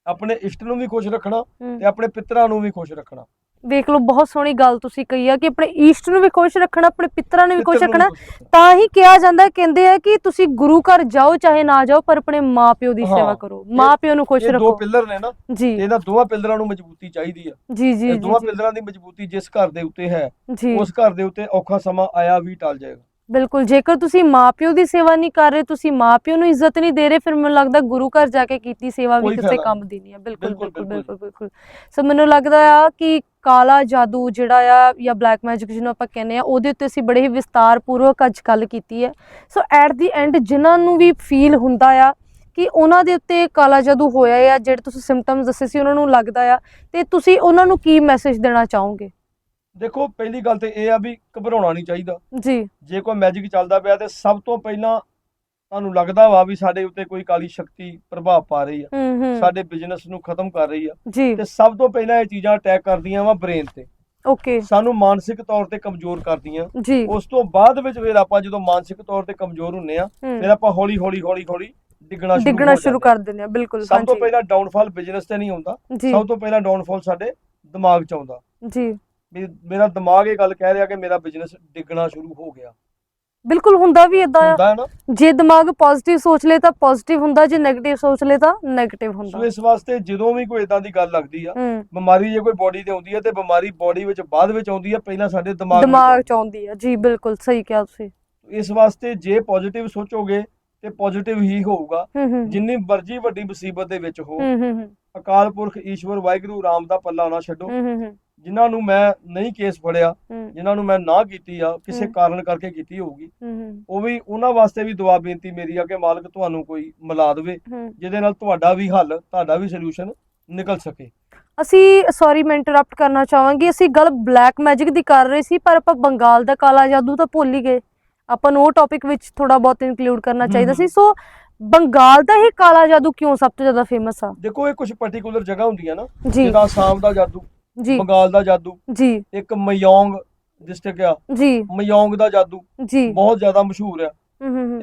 ਆਪਣੇ ਇਸ਼ਟ ਨੂੰ ਵੀ ਖੁਸ਼ ਰੱਖਣਾ ਤੇ ਆਪਣੇ ਪਿੱਤਰਾਂ ਨੂੰ ਵੀ ਖੁਸ਼ ਰੱਖਣਾ। ਵੇਖ ਲਓ ਬਹੁਤ ਸੋਹਣੀ ਗੱਲ ਤੁਸੀਂ ਕਹੀ ਆ ਕਿ ਆਪਣੇ ਇਸ਼ਟ ਨੂੰ ਵੀ ਖੁਸ਼ ਰੱਖਣਾ ਆਪਣੇ ਪਿੱਤਰਾਂ ਨੂੰ ਵੀ ਖੁਸ਼ ਰੱਖਣਾ। ਤਾਂ ਹੀ ਕਿਹਾ ਜਾਂਦਾ ਕਹਿੰਦੇ ਆ ਕਿ ਤੁਸੀਂ ਗੁਰੂ ਘਰ ਜਾਓ ਚਾਹੇ ਨਾ ਜਾਓ ਪਰ ਆਪਣੇ ਮਾਪਿਓ ਦੀ। ਸੇਵਾ ਕਰੋ। ਮਾਪਿਓ ਨੂੰ ਖੁਸ਼ ਇਹ ਦੋ ਰੱਖੋ। ਪਿੱਲਰ ਨੇ ਨਾ। ਜੀ। ਇਹਨਾਂ ਦੋਵਾਂ ਪਿੱਲਰਾਂ ਨੂੰ ਮਜ਼ਬੂਤੀ ਚਾਹੀਦੀ ਆ। ਜੀ ਜੀ ਦੋਵਾਂ ਪਿੱਲਰਾਂ ਦੀ ਮਜ਼ਬੂਤੀ ਜਿਸ ਘਰ ਦੇ ਉੱਤੇ ਹੈ ਉਸ ਘਰ ਦੇ ਉੱਤੇ ਔਖਾ ਸਮਾਂ ਆਇਆ ਵੀ ਟਲ ਜਾਏਗਾ। ਬਿਲਕੁਲ ਜੇਕਰ ਤੁਸੀਂ ਮਾਪਿਓ ਦੀ ਸੇਵਾ ਨਹੀਂ ਕਰ ਰਹੇ ਤੁਸੀਂ ਮਾਪਿਓ ਨੂੰ ਇੱਜ਼ਤ ਨਹੀਂ ਦੇ ਰਹੇ ਫਿਰ ਮੈਨੂੰ ਲੱਗਦਾ ਗੁਰੂ ਘਰ ਜਾ ਕੇ ਕੀਤੀ ਸੇਵਾ ਵੀ ਕਿਸੇ ਕੰਮ ਦੀ ਨਹੀਂ ਹੈ। ਬਿਲਕੁਲ ਬਿਲਕੁਲ, ਬਿਲਕੁਲ ਬਿਲਕੁਲ। ਬਿਲਕੁਲ ਬਿਲਕੁਲ। ਸੋ ਮੈਨੂੰ ਲੱਗਦਾ ਆ ਕਿ ਕਾਲਾ ਜਾਦੂ ਜਿਹੜਾ ਆ ਜਾਂ ਬਲੈਕ ਮੈਜਿਕ ਜਿਹਨੂੰ ਆਪਾਂ ਕਹਿੰਦੇ ਆ ਉਹਦੇ ਉੱਤੇ ਅਸੀਂ ਬੜੇ ਹੀ ਵਿਸਤਾਰਪੂਰਵਕ ਅੱਜ ਗੱਲ ਕੀਤੀ ਹੈ। ਸੋ ਐਟ ਦੀ ਐਂਡ ਜਿਨ੍ਹਾਂ ਨੂੰ ਵੀ ਫੀਲ ਹੁੰਦਾ ਆ ਕਿ ਉਹਨਾਂ ਦੇ ਉੱਤੇ ਕਾਲਾ ਜਾਦੂ ਹੋਇਆ ਆ ਜਿਹੜੇ ਤੁਸੀਂ ਸਿੰਪਟਮਸ ਦੱਸੇ ਸੀ ਉਹਨਾਂ ਨੂੰ ਲੱਗਦਾ ਆ ਤੇ ਤੁਸੀਂ ਉਹਨਾਂ ਨੂੰ ਕੀ ਮੈਸੇਜ ਦੇਣਾ ਚਾਹੋਗੇ? ਦੇਖੋ ਪਹਿਲੀ ਗੱਲ ਤੇ ਇਹ ਆ ਵੀ ਘਬਰਾਉਣਾ ਨਹੀਂ ਚਾਹੀਦਾ। ਜੀ। ਜੇ ਕੋਈ ਮੈਜਿਕ ਚੱਲਦਾ ਪਿਆ ਤੇ ਸਭ ਤੋਂ ਪਹਿਲਾਂ ਤੁਹਾਨੂੰ ਲੱਗਦਾ ਵਾ ਵੀ ਸਾਡੇ ਉੱਤੇ ਕੋਈ ਕਾਲੀ ਸ਼ਕਤੀ ਪ੍ਰਭਾਵ ਪਾ ਰਹੀ ਆ। ਸਾਡੇ ਬਿਜ਼ਨਸ ਨੂੰ ਖਤਮ ਕਰ ਰਹੀ ਆ। ਤੇ ਸਭ ਤੋਂ ਪਹਿਲਾਂ ਇਹ ਚੀਜ਼ਾਂ ਅਟੈਕ ਕਰਦੀਆਂ ਵਾ ਬ੍ਰੇਨ ਤੇ। ਓਕੇ। ਸਾਨੂੰ ਮਾਨਸਿਕ ਤੌਰ ਤੇ ਕਮਜ਼ੋਰ ਕਰਦੀਆਂ। ਉਸ ਤੋਂ ਬਾਅਦ ਵਿੱਚ ਫਿਰ ਆਪਾਂ ਜਦੋਂ ਮਾਨਸਿਕ ਤੌਰ ਤੇ ਕਮਜ਼ੋਰ ਹੁੰਨੇ ਆ। ਫਿਰ ਆਪਾਂ ਹੌਲੀ ਹੌਲੀ ਹੌਲੀ ਹੌਲੀ ਡਿੱਗਣਾ ਸ਼ੁਰੂ ਡਿੱਗਣਾ ਸ਼ੁਰੂ। ਕਰ ਦਿੰਦੇ ਆ ਬਿਲਕੁਲ। ਸਭ ਤੋਂ ਪਹਿਲਾਂ ਡਾਊਨਫਾਲ ਬਿਜ਼ਨਸ ਤੇ ਨਹੀਂ ਜੀ। ਸਭ ਤੋਂ ਪਹਿਲਾਂ ਡਾਊਨਫਾਲ ਸਾਡੇ ਦਿਮਾਗ 'ਚ ਆਉਂਦਾ। ਜੀ। ਵੀ ਮੇਰਾ ਦਿਮਾਗ ਇਹ ਗੱਲ ਕਹਿ ਰਿਹਾ ਕਿ ਮੇਰਾ ਬਿਜ਼ਨਸ ਡਿੱਗਣਾ ਸ਼ੁਰੂ ਹੋ ਗਿਆ। ਬਿਲਕੁਲ ਹੁੰਦਾ ਵੀ ਇਦਾਂ ਆ। ਹੁੰਦਾ ਹੈ ਨਾ? ਜੇ ਦਿਮਾਗ ਪੋਜ਼ਿਟਿਵ ਸੋਚ ਲੇ ਤਾਂ ਪੋਜ਼ਿਟਿਵ ਹੁੰਦਾ ਜੇ 네ਗੇਟਿਵ ਸੋਚ ਲੇ ਤਾਂ 네ਗੇਟਿਵ ਸੋ ਹੁੰਦਾ ਇਸ ਵਾਸਤੇ ਜਦੋਂ ਵੀ ਕੋਈ ਇਦਾਂ ਦੀ ਗੱਲ ਲੱਗਦੀ ਆ ਹੂੰ। ਬਿਮਾਰੀ ਜੇ ਕੋਈ ਬੋਡੀ ਤੇ ਆਉਂਦੀ ਹੈ ਤੇ ਬਿਮਾਰੀ ਬੋਡੀ ਵਿੱਚ ਬਾਅਦ ਵਿੱਚ ਆਉਂਦੀ ਹੈ ਪਹਿਲਾਂ ਸਾਡੇ ਦਿਮਾਗ ਵਿੱਚ ਦਿਮਾਗ ਚ ਆਉਂਦੀ ਆ। ਜੀ ਬਿਲਕੁਲ ਸਹੀ ਕਿਹਾ ਤੁਸੀਂ। ਆਉਂਦੀ। ਇਸ ਵਾਸਤੇ ਜੇ ਪੋਜ਼ਿਟਿਵ ਸੋਚੋਗੇ ਤੇ ਪੋਜ਼ਿਟਿਵ ਹੀ ਹੋਊਗਾ। ਹੂੰ ਹੂੰ। ਜਿੰਨੀ ਮਰਜ਼ੀ ਵੱਡੀ ਮੁਸੀਬਤ ਦੇ ਵਿੱਚ ਹੋ ਹੂੰ ਹੂੰ ਹੂੰ। ਅਕਾਲ ਪੁਰਖ ਈਸ਼ਵਰ ਵਾਹਿਗੁਰੂ ਰਾਮ ਦਾ ਪੱਲਾ ਨਾ ਛੱਡੋ। ਹੂੰ ਹੂੰ। ਜਿਨ੍ਹਾਂ ਨੂੰ ਮੈਂ ਨਹੀਂ ਕੇਸ ਫੜਿਆ ਹੂੰ। ਜਿਨ੍ਹਾਂ ਨੂੰ ਮੈਂ ਨਾ ਕੀਤੀ ਆ ਕਿਸੇ। ਕਾਰਨ ਕਰਕੇ ਕੀਤੀ ਹੋਊਗੀ। ਹੂੰ ਉਹ ਵੀ ਉਹਨਾਂ ਵਾਸਤੇ ਵੀ ਦੁਆ ਬੇਨਤੀ ਮੇਰੀ ਆ ਕਿ ਮਾਲਕ ਤੁਹਾਨੂੰ ਕੋਈ ਮਿਲਾ ਦੇਵੇ ਹੂੰ। ਜਿਹਦੇ ਨਾਲ ਤੁਹਾਡਾ ਵੀ ਹੱਲ ਤੁਹਾਡਾ ਵੀ ਸੋਲੂਸ਼ਨ ਨਿਕਲ ਸਕੇ। ਅਸੀਂ ਸੌਰੀ ਮੈਂ ਇੰਟਰਰਪਟ ਕਰਨਾ ਚਾਹਾਂਗੀ। ਅਸੀਂ ਗੱਲ ਬਲੈਕ ਮੈਜਿਕ ਦੀ ਕਰ ਰਹੇ ਸੀ ਪਰ ਆਪਾਂ ਬੰਗਾਲ ਦਾ ਕਾਲਾ ਜਾਦੂ ਤਾਂ ਭੁੱਲ ਹੀ ਗਏ। ਆਪਾਂ ਨੂੰ ਉਹ ਟੌਪਿਕ ਵਿੱਚ ਥੋੜਾ ਬਹੁਤ ਇਨਕਲੂਡ ਕਰਨਾ ਚਾਹੀਦਾ। ਸੀ। ਸੋ ਬੰਗਾਲ ਦਾ ਹੀ ਕਾਲਾ ਜਾਦੂ ਕਿਉਂ ਸਭ ਤੋਂ ਜ਼ਿਆਦਾ ਫੇਮਸ ਆ? ਦੇਖੋ ਇਹ ਕੁਝ ਪਾਰਟਿਕੂਲਰ ਜਗ੍ਹਾ ਹੁੰਦੀਆਂ ਨਾ ਜੀ। ਜਿੱਦਾਂ ਦਾ ਜਾਦੂ। ਜੀ। ਬੰਗਾਲ ਦਾ ਜਾਦੂ। ਜੀ। ਇੱਕ ਮਯੋਂਗ ਡਿਸਟ੍ਰਿਕਟ ਆ। ਜੀ। ਮਯੋਂਗ ਦਾ ਜਾਦੂ। ਜੀ। ਬਹੁਤ ਜ਼ਿਆਦਾ ਮਸ਼ਹੂਰ ਆ।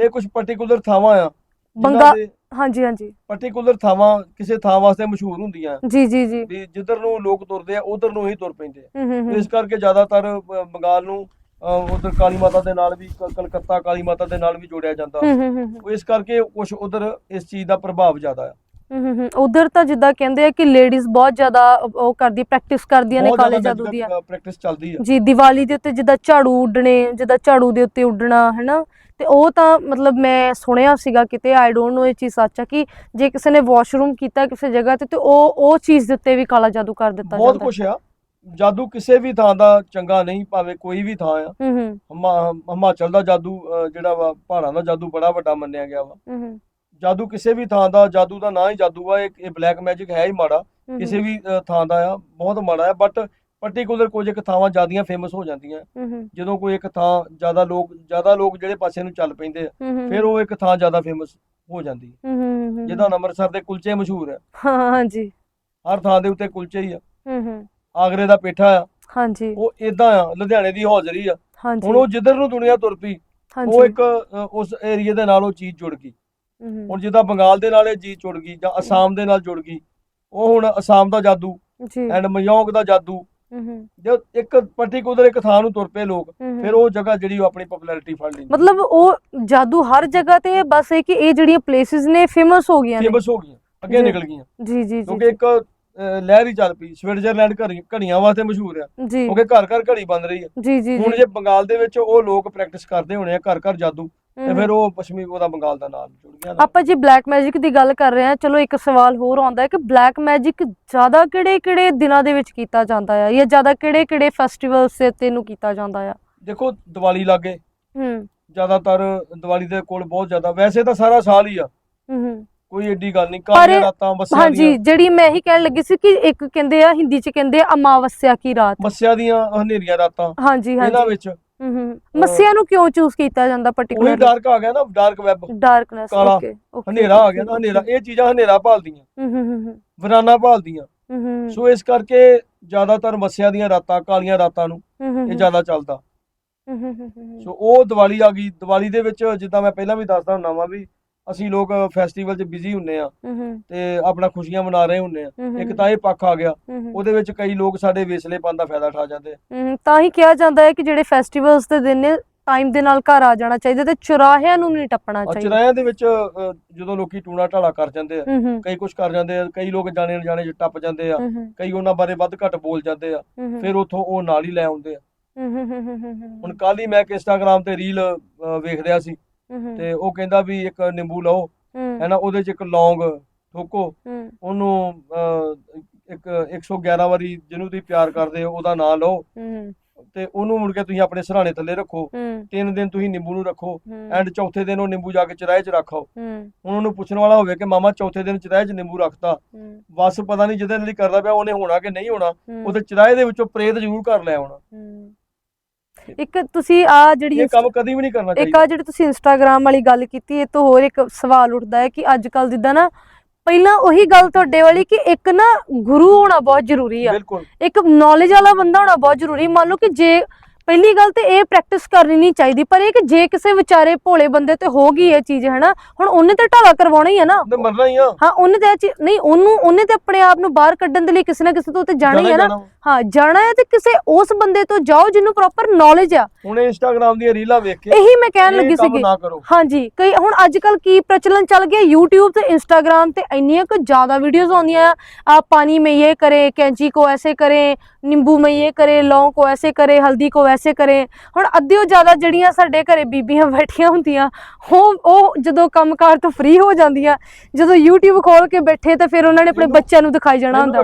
ਇਹ ਕੁਝ ਪਾਰਟਿਕੂਲਰ ਥਾਵਾਂ ਆ। ਬੰਗਾ ਹਾਂਜੀ ਹਾਂਜੀ। ਪਾਰਟਿਕੂਲਰ ਥਾਵਾਂ ਕਿਸੇ ਥਾਂ ਵਾਸਤੇ ਮਸ਼ਹੂਰ ਹੁੰਦੀਆਂ ਜੀ ਜੀ ਜੀ। ਵੀ ਜਿੱਧਰ ਨੂੰ ਲੋਕ ਤੁਰਦੇ ਆ ਉਧਰ ਨੂੰ ਹੀ ਤੁਰ ਪੈਂਦੇ ਆ। ਇਸ ਕਰਕੇ ਜ਼ਿਆਦਾਤਰ ਬੰਗਾਲ ਨੂੰ ਉਧਰ ਕਾਲੀ ਮਾਤਾ ਦੇ ਨਾਲ ਵੀ ਕਲਕੱਤਾ ਕਾਲੀ ਮਾਤਾ ਦੇ ਨਾਲ ਵੀ ਜੋੜਿਆ ਜਾਂਦਾ। ਇਸ ਕਰਕੇ ਕੁਝ ਉਧਰ ਇਸ ਚੀਜ਼ ਦਾ ਪ੍ਰਭਾਵ ਜ਼ਿਆਦਾ ਆ। ਹੂੰ ਹੂੰ ਉਧਰ ਤਾਂ ਜਿੱਦਾਂ ਕਹਿੰਦੇ ਆ ਕਿ ਲੇਡੀਜ਼ ਬਹੁਤ ਜ਼ਿਆਦਾ ਉਹ ਕਰਦੀ ਪ੍ਰੈਕਟਿਸ ਕਰਦੀਆਂ ਨੇ ਬਹੁਤ ਕਾਲੇ ਜ਼ਿਆਦਾ ਜਾਦੂ ਦੀਆਂ। ਪ੍ਰੈਕਟਿਸ ਚੱਲਦੀ ਆ। ਜੀ ਦੀਵਾਲੀ ਦੇ ਉੱਤੇ ਜਿੱਦਾਂ ਝਾੜੂ ਉੱਡਣੇ ਜਿੱਦਾਂ ਝਾੜੂ ਦੇ ਉੱਤੇ ਉੱਡਣਾ ਹੈਨਾ? ਤੇ ਉਹ ਤਾਂ ਮਤਲਬ ਮੈਂ ਸੁਣਿਆ ਸੀਗਾ ਕਿਤੇ ਆਈ ਡੋਨਟ ਨੋ ਇਹ ਚੀਜ਼ ਸੱਚ ਆ ਕਿ ਜੇ ਕਿਸੇ ਨੇ ਵਾਸ਼ਰੂਮ ਕੀਤਾ ਕਿਸੇ ਜਗ੍ਹਾ ਤੇ ਤੇ ਉਹ ਉਹ ਚੀਜ਼ ਦੇ ਉੱਤੇ ਵੀ ਕਾਲਾ ਜਾਦੂ ਕਰ ਦਿੱਤਾ ਬਹੁਤ ਜਾਂਦਾ। ਕੁਝ ਆ। ਜਾਦੂ ਕਿਸੇ ਵੀ ਥਾਂ ਦਾ ਚੰਗਾ ਨਹੀਂ ਭਾਵੇਂ ਕੋਈ ਵੀ ਥਾਂ ਆ। ਹਿਮਾਚਲ ਦਾ ਜਾਦੂ ਜਿਹੜਾ ਵਾ ਪਹਾੜਾਂ ਦਾ ਜਾਦੂ ਬੜਾ ਵੱਡਾ ਮੰਨਿਆ ਗਿਆ ਵਾ। ਜਾਦੂ ਕਿਸੇ ਵੀ ਥਾਂ ਦਾ ਜਾਦੂ ਦਾ ਨਾਂ ਹੀ ਜਾਦੂ ਆ ਇਹ ਬਲੈਕ ਮੈਜਿਕ ਹੈ ਹੀ ਮਾੜਾ। ਕਿਸੇ ਵੀ ਥਾਂ ਦਾ ਆ ਬਹੁਤ ਮਾੜਾ ਆ ਬਟ ਪਾਰਟਿਕੂਲਰ ਕੁਝ ਇੱਕ ਥਾਵਾਂ ਜ਼ਿਆਦੀਆਂ ਫੇਮਸ ਹੋ ਜਾਂਦੀਆਂ। ਜਦੋਂ ਕੋਈ ਇੱਕ ਥਾਂ ਜ਼ਿਆਦਾ ਲੋਕ ਜ਼ਿਆਦਾ ਲੋਕ ਜਿਹੜੇ ਪਾਸੇ ਨੂੰ ਚੱਲ ਪੈਂਦੇ ਆ ਫਿਰ ਉਹ ਇੱਕ ਥਾਂ ਜ਼ਿਆਦਾ ਫੇਮਸ ਹੋ ਜਾਂਦੀ ਹੈ ਹੁਣ ਅੰਮ੍ਰਿਤਸਰ ਦੇ ਕੁਲਚੇ ਮਸ਼ਹੂਰ ਹਾਂ ਹਾਂਜੀ। ਹਰ ਥਾਂ ਦੇ ਉੱਤੇ ਕੁਲਚੇ ਹੀ ਆ। ਆਗਰੇ ਦਾ ਪੇਠਾ ਆ। ਹਾਂਜੀ। ਉਹ ਇਦਾਂ ਆ ਲੁਧਿਆਣੇ ਦੀ ਹੌਜ਼ਰੀ ਆ। ਹੁਣ ਉਹ ਜਿੱਧਰ ਨੂੰ ਦੁਨੀਆ ਤੁਰ ਪਈ ਉਹ ਇੱਕ ਉਸ ਏਰੀਆ ਦੇ ਨਾਲ ਉਹ ਚੀਜ਼ ਜੁੜ ਗਈ। ਹੁਣ ਜਿੱਦਾਂ ਬੰਗਾਲ ਦੇ ਨਾਲ ਇਹ ਚੀਜ਼ ਜੁੜ ਗਈ ਜਾਂ ਅਸਾਮ ਦੇ ਨਾਲ ਜੁੜ ਗਈ ਉਹ ਹੁਣ ਅਸਾਮ ਦਾ ਜਾਦੂ ਜੀ। ਐਂਡ ਮਯੋਂਗ ਦਾ ਜਾਦੂ। ਹੂੰ ਹੂੰ। ਜੇ ਇੱਕ ਪਾਰਟਿਕੂਲਰ ਇੱਕ ਥਾਂ ਨੂੰ ਤੁਰ ਪਏ ਲੋਕ ਹੂੰ ਹੂੰ। ਫਿਰ ਉਹ ਜਗ੍ਹਾ ਜਿਹੜੀ ਉਹ ਆਪਣੀ ਪਪੂਲੈਰਿਟੀ ਫੜ ਲੈਂਦੀ ਮਤਲਬ ਉਹ ਜਾਦੂ ਹਰ ਜਗ੍ਹਾ ਤੇ ਹੈ ਬਸ ਇਹ ਕਿ ਇਹ ਜਿਹੜੀਆਂ ਪਲੇਸਿਸ ਨੇ ਫੇਮਸ ਹੋ ਗਈਆਂ ਨੇ। ਫੇਮਸ ਹੋ ਗਈਆਂ ਅੱਗੇ ਜੀ। ਨਿਕਲ ਗਈਆਂ। ਜੀ ਜੀ ਕਿਉਂਕਿ ਇੱਕ ਲਹਿਰ ਹੀ ਚੱਲ ਪਈ ਸਵਿਟਜ਼ਰਲੈਂਡ ਘੜੀ ਘੜੀਆਂ ਵਾਸਤੇ ਮਸ਼ਹੂਰ ਆ। ਜੀ। ਕਿਉਂਕਿ ਘਰ ਘਰ ਘੜੀ ਬਣ ਰਹੀ ਆ। ਜੀ ਜੀ ਹੁਣ ਜੀ। ਜੇ ਬੰਗਾਲ ਦੇ ਵਿੱਚ ਉਹ ਲੋਕ ਪ੍ਰੈਕਟਿਸ ਕਰਦੇ ਹੋਣੇ ਆ ਘਰ ਘਰ ਜਾਦੂ ਤੇ ਫਿਰ ਉਹ ਪੱਛਮੀ ਉਹਦਾ ਬੰਗਾਲ ਦਾ ਨਾਮ ਜੁੜ ਗਿਆ। ਆਪਾਂ ਜੇ ਬਲੈਕ ਮੈਜਿਕ ਦੀ ਗੱਲ ਕਰ ਰਹੇ ਹਾਂ ਚਲੋ ਇੱਕ ਸਵਾਲ ਹੋਰ ਆਉਂਦਾ ਹੈ ਕਿ ਬਲੈਕ ਮੈਜਿਕ ਜ਼ਿਆਦਾ ਕਿਹੜੇ-ਕਿਹੜੇ ਦਿਨਾਂ ਦੇ ਵਿੱਚ ਕੀਤਾ ਜਾਂਦਾ ਹੈ ਜਾਂ ਜ਼ਿਆਦਾ ਕਿਹੜੇ-ਕਿਹੜੇ ਫੈਸਟੀਵਲਸ ਤੇ ਤੈਨੂੰ ਕੀਤਾ ਜਾਂਦਾ ਆ? ਦੇਖੋ ਦੀਵਾਲੀ ਲਾਗੇ। ਹੂੰ ਜ਼ਿਆਦਾਤਰ ਦੀਵਾਲੀ ਦੇ ਕੋਲ ਬਹੁਤ ਜ਼ਿਆਦਾ ਵੈਸੇ ਤਾਂ ਸਾਰਾ ਸਾਲ ਹੀ ਆ। ਹੂੰ ਹੂੰ ਕੋਈ ਏਡੀ ਗੱਲ ਨਹੀਂ ਕਾਲੀਆਂ ਰਾਤਾਂ ਮੱਸਿਆ ਹਾਂਜੀ ਜਿਹੜੀ ਮੈਂ ਹੀ ਕਹਿਣ ਲੱਗੀ ਸੀ ਕਿ ਇੱਕ ਕਹਿੰਦੇ ਆ ਹਿੰਦੀ ਚ ਕਹਿੰਦੇ ਆ ਅਮਾਵਸਿਆ ਕੀ ਰਾਤ। ਮੱਸਿਆ ਦੀਆਂ ਹਨੇਰੀਆਂ ਰਾਤਾਂ। ਹਾਂਜੀ ਇਹਨਾਂ ਹਾਂਜੀ ਵਿੱਚ ਹੂੰ ਮੱਸਿਆ ਨੂੰ ਕਿਉਂ ਚੂਜ਼ ਕੀਤਾ ਜਾਂਦਾ ਉਹੀ ਪਾਰਟਿਕੂਲਰ ਡਾਰਕ ਆ ਗਿਆ ਨਾ ਡਾਰਕ ਵੈਬ ਡਾਰਕਨੈਸ ਓਕੇ ਹਨੇਰਾ ਆ ਗਿਆ ਨਾ ਹਨੇਰਾ। ਇਹ ਚੀਜ਼ਾਂ ਹਨੇਰਾ ਭਾਲਦੀਆਂ। ਹੂੰ ਹੂੰ ਵਰਾਨਾ ਭਾਲਦੀਆਂ। ਸੋ ਇਸ ਕਰਕੇ ਜ਼ਿਆਦਾਤਰ ਮੱਸਿਆ ਦੀਆਂ ਰਾਤਾਂ ਕਾਲੀਆਂ ਰਾਤਾਂ ਨੂੰ ਇਹ ਜ਼ਿਆਦਾ ਚੱਲਦਾ। ਸੋ ਉਹ ਦੀਵਾਲੀ ਆ ਗਈ। ਦੀਵਾਲੀ ਦੇ ਵਿੱਚ ਜਿੱਦਾਂ ਮੈਂ ਪਹਿਲਾਂ ਵੀ ਦੱਸਦਾ ਹੁੰਨਾ ਵਾਂ ਵੀ ਅਸੀਂ ਲੋਕ ਫੈਸਟੀਵਲ 'ਚ ਬਿਜ਼ੀ ਹੁੰਨੇ ਆ ਤੇ ਆਪਣਾ ਖੁਸ਼ੀਆਂ ਮਨਾ ਰਹੇ ਹੁੰਨੇ ਆ। ਇੱਕ ਤਾਂ ਇਹ ਪੱਖ ਆ ਗਿਆ। ਉਹਦੇ ਵਿੱਚ ਕਈ ਲੋਕ ਸਾਡੇ ਵੇਸਲੇਪਨ ਦਾ ਫਾਇਦਾ ਉਠਾ ਜਾਂਦੇ ਤਾਂ ਹੀ ਕਿਹਾ ਜਾਂਦਾ ਹੈ ਕਿ ਜਿਹੜੇ ਫੈਸਟੀਵਲਸ ਦੇ ਦਿਨ ਨੇ ਟਾਈਮ ਦੇ ਨਾਲ ਘਰ ਆ ਜਾਣਾ ਚਾਹੀਦਾ ਤੇ ਚੁਰਾਹਿਆਂ ਨੂੰ ਨਹੀਂ ਟੱਪਣਾ ਚਾਹੀਦਾ। ਚਰਾਇਆਂ ਦੇ ਵਿੱਚ ਜਦੋਂ ਲੋਕੀ ਟੂਣਾ ਢਾਲਾ ਕਰ ਜਾਂਦੇ ਆ ਕਈ ਕੁਝ ਕਰ ਜਾਂਦੇ ਆ ਕਈ ਲੋਕ ਜਾਣੇ ਅਣਜਾਣੇ 'ਚ ਟੱਪ ਜਾਂਦੇ ਆ ਕਈ ਉਹਨਾਂ ਬਾਰੇ ਵੱਧ ਘੱਟ ਬੋਲ ਜਾਂਦੇ ਆ ਫਿਰ ਉੱਥੋਂ ਉਹ ਨਾਲ ਹੀ ਲੈ ਆਉਂਦੇ ਆ। ਹੁਣ ਕੱਲ ਹੀ ਮੈਂ ਇੱਕ ਇੰਸਟਾਗ੍ਰam ਤੇ ਰੀਲ ਵੇਖ ਰਿਹਾ ਸੀ। ਹੂੰ। ਤੇ ਉਹ ਕਹਿੰਦਾ ਵੀ ਇੱਕ ਨਿੰਬੂ ਲਓ ਹੂੰ। ਹੈਨਾ ਉਹਦੇ 'ਚ ਇੱਕ ਲੌਂਗ ਠੋਕੋ ਹੂੰ। ਉਹਨੂੰ ਇੱਕ 111 ਵਾਰੀ ਜਿਹਨੂੰ ਤੁਸੀਂ ਪਿਆਰ ਕਰਦੇ ਹੋ ਉਹਦਾ ਨਾਂ ਲਓ। ਹੂੰ ਤੇ ਉਹਨੂੰ ਮੁੜ ਕੇ ਤੁਸੀਂ ਆਪਣੇ ਸਰਾਣੇ ਥੱਲੇ ਰੱਖੋ। ਹੂੰ। ਤਿੰਨ ਦਿਨ ਤੁਸੀਂ ਨਿੰਬੂ ਨੂੰ ਰੱਖੋ ਐਂਡ ਚੌਥੇ ਦਿਨ ਉਹ ਨਿੰਬੂ ਜਾ ਕੇ ਚਰਾਏ 'ਚ ਰੱਖੋ ਹੂੰ। ਹੁਣ ਉਹਨੂੰ ਪੁੱਛਣ ਵਾਲਾ ਹੋਵੇ ਕਿ ਮਾਮਾ ਚੌਥੇ ਦਿਨ ਚਰਾਏ 'ਚ ਨਿੰਬੂ ਰੱਖਤਾ। ਹੂੰ। ਬਸ ਪਤਾ ਨਹੀਂ ਜਿਹਦੇ ਲਈ ਕਰਦਾ ਪਿਆ ਉਹਨੇ ਹੋਣਾ ਕਿ ਨਹੀਂ ਹੋਣਾ। ਉਹਦੇ ਚਰਾਏ ਦੇ ਵਿੱਚੋਂ ਪ੍ਰੇਤ ਜ਼ਰੂਰ ਕਰ ਲੈ ਆਉਣਾ। ਹੂੰ। ਇੱਕ ਤੁਸੀਂ ਆ ਜਿਹੜੀ ਇਹ ਕੰਮ ਕਦੀ ਵੀ ਨਹੀਂ ਕਰਨਾ ਇੱਕ ਆ ਚਾਹੀਦਾ। ਜਿਹੜੀ ਤੁਸੀਂ ਇੰਸਟਾਗ੍ਰam ਵਾਲੀ ਗੱਲ ਕੀਤੀ ਇਹ ਤੋਂ ਹੋਰ ਇੱਕ ਸਵਾਲ ਉੱਠਦਾ ਹੈ ਕਿ ਅੱਜ ਕੱਲ ਜਿੱਦਾਂ ਨਾ ਪਹਿਲਾਂ ਉਹੀ ਗੱਲ ਤੁਹਾਡੇ ਵਾਲੀ ਕਿ ਇੱਕ ਨਾ ਗੁਰੂ ਹੋਣਾ ਬਹੁਤ ਜ਼ਰੂਰੀ ਆ। ਇੱਕ ਨੌਲੇਜ ਵਾਲਾ ਬੰਦਾ ਹੋਣਾ ਬਹੁਤ ਜ਼ਰੂਰੀ। ਮੰਨ ਲਓ ਕਿ ਜੇ ਪਹਿਲੀ ਗੱਲ ਤੇ ਇਹ ਪ੍ਰੈਕਟਿਸ ਕਰਨੀ ਨਹੀਂ ਚਾਹੀਦੀ ਪਰ ਇਹ ਕਿ ਜੇ ਕਿਸੇ ਵਿਚਾਰੇ ਭੋਲੇ ਬੰਦੇ ਤੇ ਹੋ ਗਈ ਇਹ ਚੀਜ਼ ਹੈ ਨਾ ਹੁਣ ਉਹਨੇ ਤੇ ਢਾਲਾ ਕਰਵਾਉਣਾ ਹੀ ਹੈ ਨਾ। ਮਰਨਾ ਹੀ ਆ। ਹਾਂ ਉਹਨੇ ਤੇ ਨਹੀਂ ਉਹਨੂੰ ਉਹਨੇ ਤੇ ਆਪਣੇ ਆਪ ਨੂੰ ਬਾਹਰ ਕੱਢਣ ਦੇ ਲਈ ਕਿਸੇ ਨਾ ਕਿਸੇ ਤੋਂ ਤੇ ਜਾਣਾ ਹੀ ਹੈ ਨਾ। ਹਾਂ ਜਾਣਾ ਹੈ ਤੇ ਕਿਸੇ ਉਸ ਬੰਦੇ ਤੋਂ ਜਾਓ ਜਿਹਨੂੰ ਪ੍ਰੋਪਰ ਨੌਲੇਜ ਆ। ਹੁਣ ਇੰਸਟਾਗ੍ਰam ਦੀਆਂ ਰੀਲਾਂ ਵੇਖ। ਕੇ ਇਹੀ ਮੈਂ ਕਹਿਣ ਲੱਗੀ ਸੀਗੀ। ਹਾਂਜੀ ਕਈ ਹੁਣ ਅੱਜ ਕੱਲ ਕੀ ਪ੍ਰਚਲਨ ਚੱਲ ਗਿਆ? YouTube ਤੇ Instagram ਤੇ ਇੰਨੀਆਂ ਕੁ ਜ਼ਿਆਦਾ ਵੀਡੀਓਜ਼ ਆਉਂਦੀਆਂ ਆ। ਪਾਣੀ ਮੈਂ ਇਹ ਕਰੇ ਕੈਂਚੀ ਕੋ ਐਸੇ ਕਰੇ ਨਿੰਬੂ ਮੈਂ ਇਹ ਕਰੇ ਲੌਂਗ ਕੋ ਐਸੇ ਕਰੇ ਹਲਦੀ ਕੋ ਐਸੇ ਕਰੇ। ਹੁਣ ਅੱਧਿਓ ਜ਼ਿਆਦਾ ਜਿਹੜੀਆਂ ਸਾਡੇ ਘਰੇ ਬੀਬੀਆਂ ਬੈਠੀਆਂ ਹੁੰਦੀਆਂ ਹੋ ਉਹ ਜਦੋਂ ਕੰਮਕਾਰ ਤੋਂ ਫ੍ਰੀ ਹੋ ਜਾਂਦੀਆਂ ਜਦੋਂ YouTube ਖੋਲ ਕੇ ਬੈਠੇ ਤਾਂ ਫਿਰ ਉਹਨਾਂ ਨੇ ਆਪਣੇ ਬੱਚਿਆਂ ਨੂੰ ਦਿਖਾਈ ਜਾਣਾ ਹੁੰਦਾ।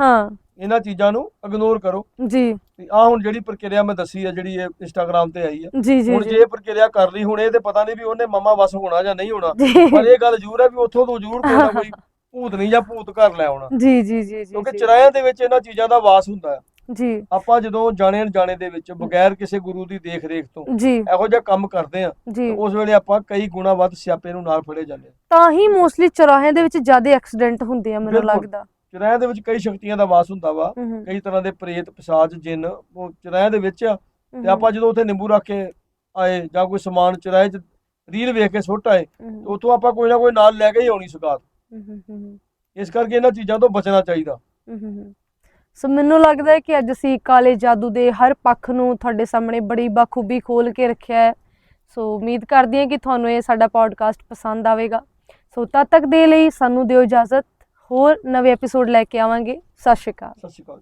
ਹਾਂ। ਇਹਨਾਂ ਚੀਜ਼ਾਂ ਨੂੰ ਇਗਨੋਰ ਕਰੋ। ਜੀ। ਆ ਹੁਣ ਜਿਹੜੀ ਪ੍ਰਕਿਰਿਆ ਮੈਂ ਦੱਸੀ ਹੈ ਜਿਹੜੀ ਇਹ ਇੰਸਟਾਗ੍ਰam ਤੇ ਆਈ ਜੀ ਜੀ ਹੁਣ ਜੇ। ਇਹ ਪ੍ਰਕਿਰਿਆ ਕਰ ਲਈ ਹੁਣ ਇਹ ਤੇ ਪਤਾ ਨਹੀਂ ਵੀ ਉਹਨੇ ਮਮਾ ਵਸ ਹੋਣਾ ਜਾਂ ਨਹੀਂ ਹੋਣਾ। ਪਰ ਇਹ ਗੱਲ ਜ਼ਰੂਰ ਹੈ ਵੀ ਉੱਥੋਂ ਤੋਂ ਜ਼ਰੂਰ ਕੋਈ ਨਾ ਕੋਈ ਭੂਤ ਨਹੀਂ ਜਾਂ ਭੂਤ ਘਰ ਲੈ ਆਉਣਾ। ਜੀ ਜੀ ਜੀ ਜੀ ਕਿਉਂਕਿ ਚਰਾਇਆਂ ਦੇ ਵਿੱਚ ਇਹਨਾਂ ਚੀਜ਼ਾਂ ਦਾ ਵਾਸ ਹੁੰਦਾ ਹੈ। ਜੀ। ਆਪਾਂ ਜਦੋਂ ਜਾਣੇ ਅਣਜਾਣੇ ਦੇ ਵਿੱਚ ਬਗੈਰ ਕਿਸੇ ਗੁਰੂ ਦੀ ਦੇਖ ਰੇਖ ਤੋਂ ਇਹੋ ਜਿਹਾ ਕੰਮ ਕਰਦੇ ਆ ਉਸ ਵੇਲੇ ਆਪਾਂ ਕਈ ਗੁਣਾ ਵੱਧ ਸਿਆਪੇ ਨੂੰ ਨਾਲ ਫੜੇ ਜਾਂਦੇ ਆ ਤਾਂ ਹੀ ਮੋਸਟਲੀ ਚੌਰਾਹਿਆਂ ਦੇ ਵਿੱਚ ਜ਼ਿਆਦਾ ਐਕਸੀਡੈਂਟ ਹੁੰਦੇ ਆ ਮੈਨੂੰ। ਲੱਗਦਾ। ਚਰਾਇਆਂ ਦੇ ਵਿੱਚ ਕਈ ਸ਼ਕਤੀਆਂ ਦਾ ਵਾਸ ਹੁੰਦਾ ਵਾ ਕਈ ਤਰ੍ਹਾਂ ਦੇ ਪ੍ਰੇਤ ਪਿਸ਼ਾਚ ਜਿੰਨ ਉਹ ਚਰਾਇਆਂ ਦੇ ਵਿੱਚ ਆ। ਤੇ ਆਪਾਂ ਜਦੋਂ ਉੱਥੇ ਨਿੰਬੂ ਰੱਖ ਕੇ ਆਏ ਜਾਂ ਕੋਈ ਸਮਾਨ ਚਰਾਏ ਚ ਰੀਲ ਵੇਖ ਕੇ ਸੁੱਟ ਆਏ ਉੱਥੋਂ ਆਪਾਂ ਕੋਈ ਨਾ ਕੋਈ ਨਾਲ ਲੈ ਕੇ ਹੀ ਆਉਣੀ ਸੁਗਾਤ ਇਸ ਕਰਕੇ ਇਹਨਾਂ ਚੀਜ਼ਾਂ ਤੋਂ ਬਚਣਾ ਚਾਹੀਦਾ। ਸੋ ਮੈਨੂੰ ਲੱਗਦਾ ਹੈ ਕਿ ਅੱਜ ਅਸੀਂ ਕਾਲੇ ਜਾਦੂ ਦੇ ਹਰ ਪੱਖ ਨੂੰ ਤੁਹਾਡੇ ਸਾਹਮਣੇ ਬੜੀ ਬਖੂਬੀ ਖੋਲ ਕੇ ਰੱਖਿਆ ਹੈ। ਸੋ ਉਮੀਦ ਕਰਦੀ ਹਾਂ ਕਿ ਤੁਹਾਨੂੰ ਇਹ ਸਾਡਾ ਪੋਡਕਾਸਟ ਪਸੰਦ ਆਵੇਗਾ। ਸੋ ਤਦ ਤੱਕ ਦੇ ਲਈ ਸਾਨੂੰ ਦਿਓ ਇਜਾਜ਼ਤ। ਹੋਰ ਨਵੇਂ ਐਪੀਸੋਡ ਲੈ ਕੇ ਆਵਾਂਗੇ। ਸਤਿ ਸ਼੍ਰੀ ਅਕਾਲ। ਸਤਿ ਸ਼੍ਰੀ ਅਕਾਲ।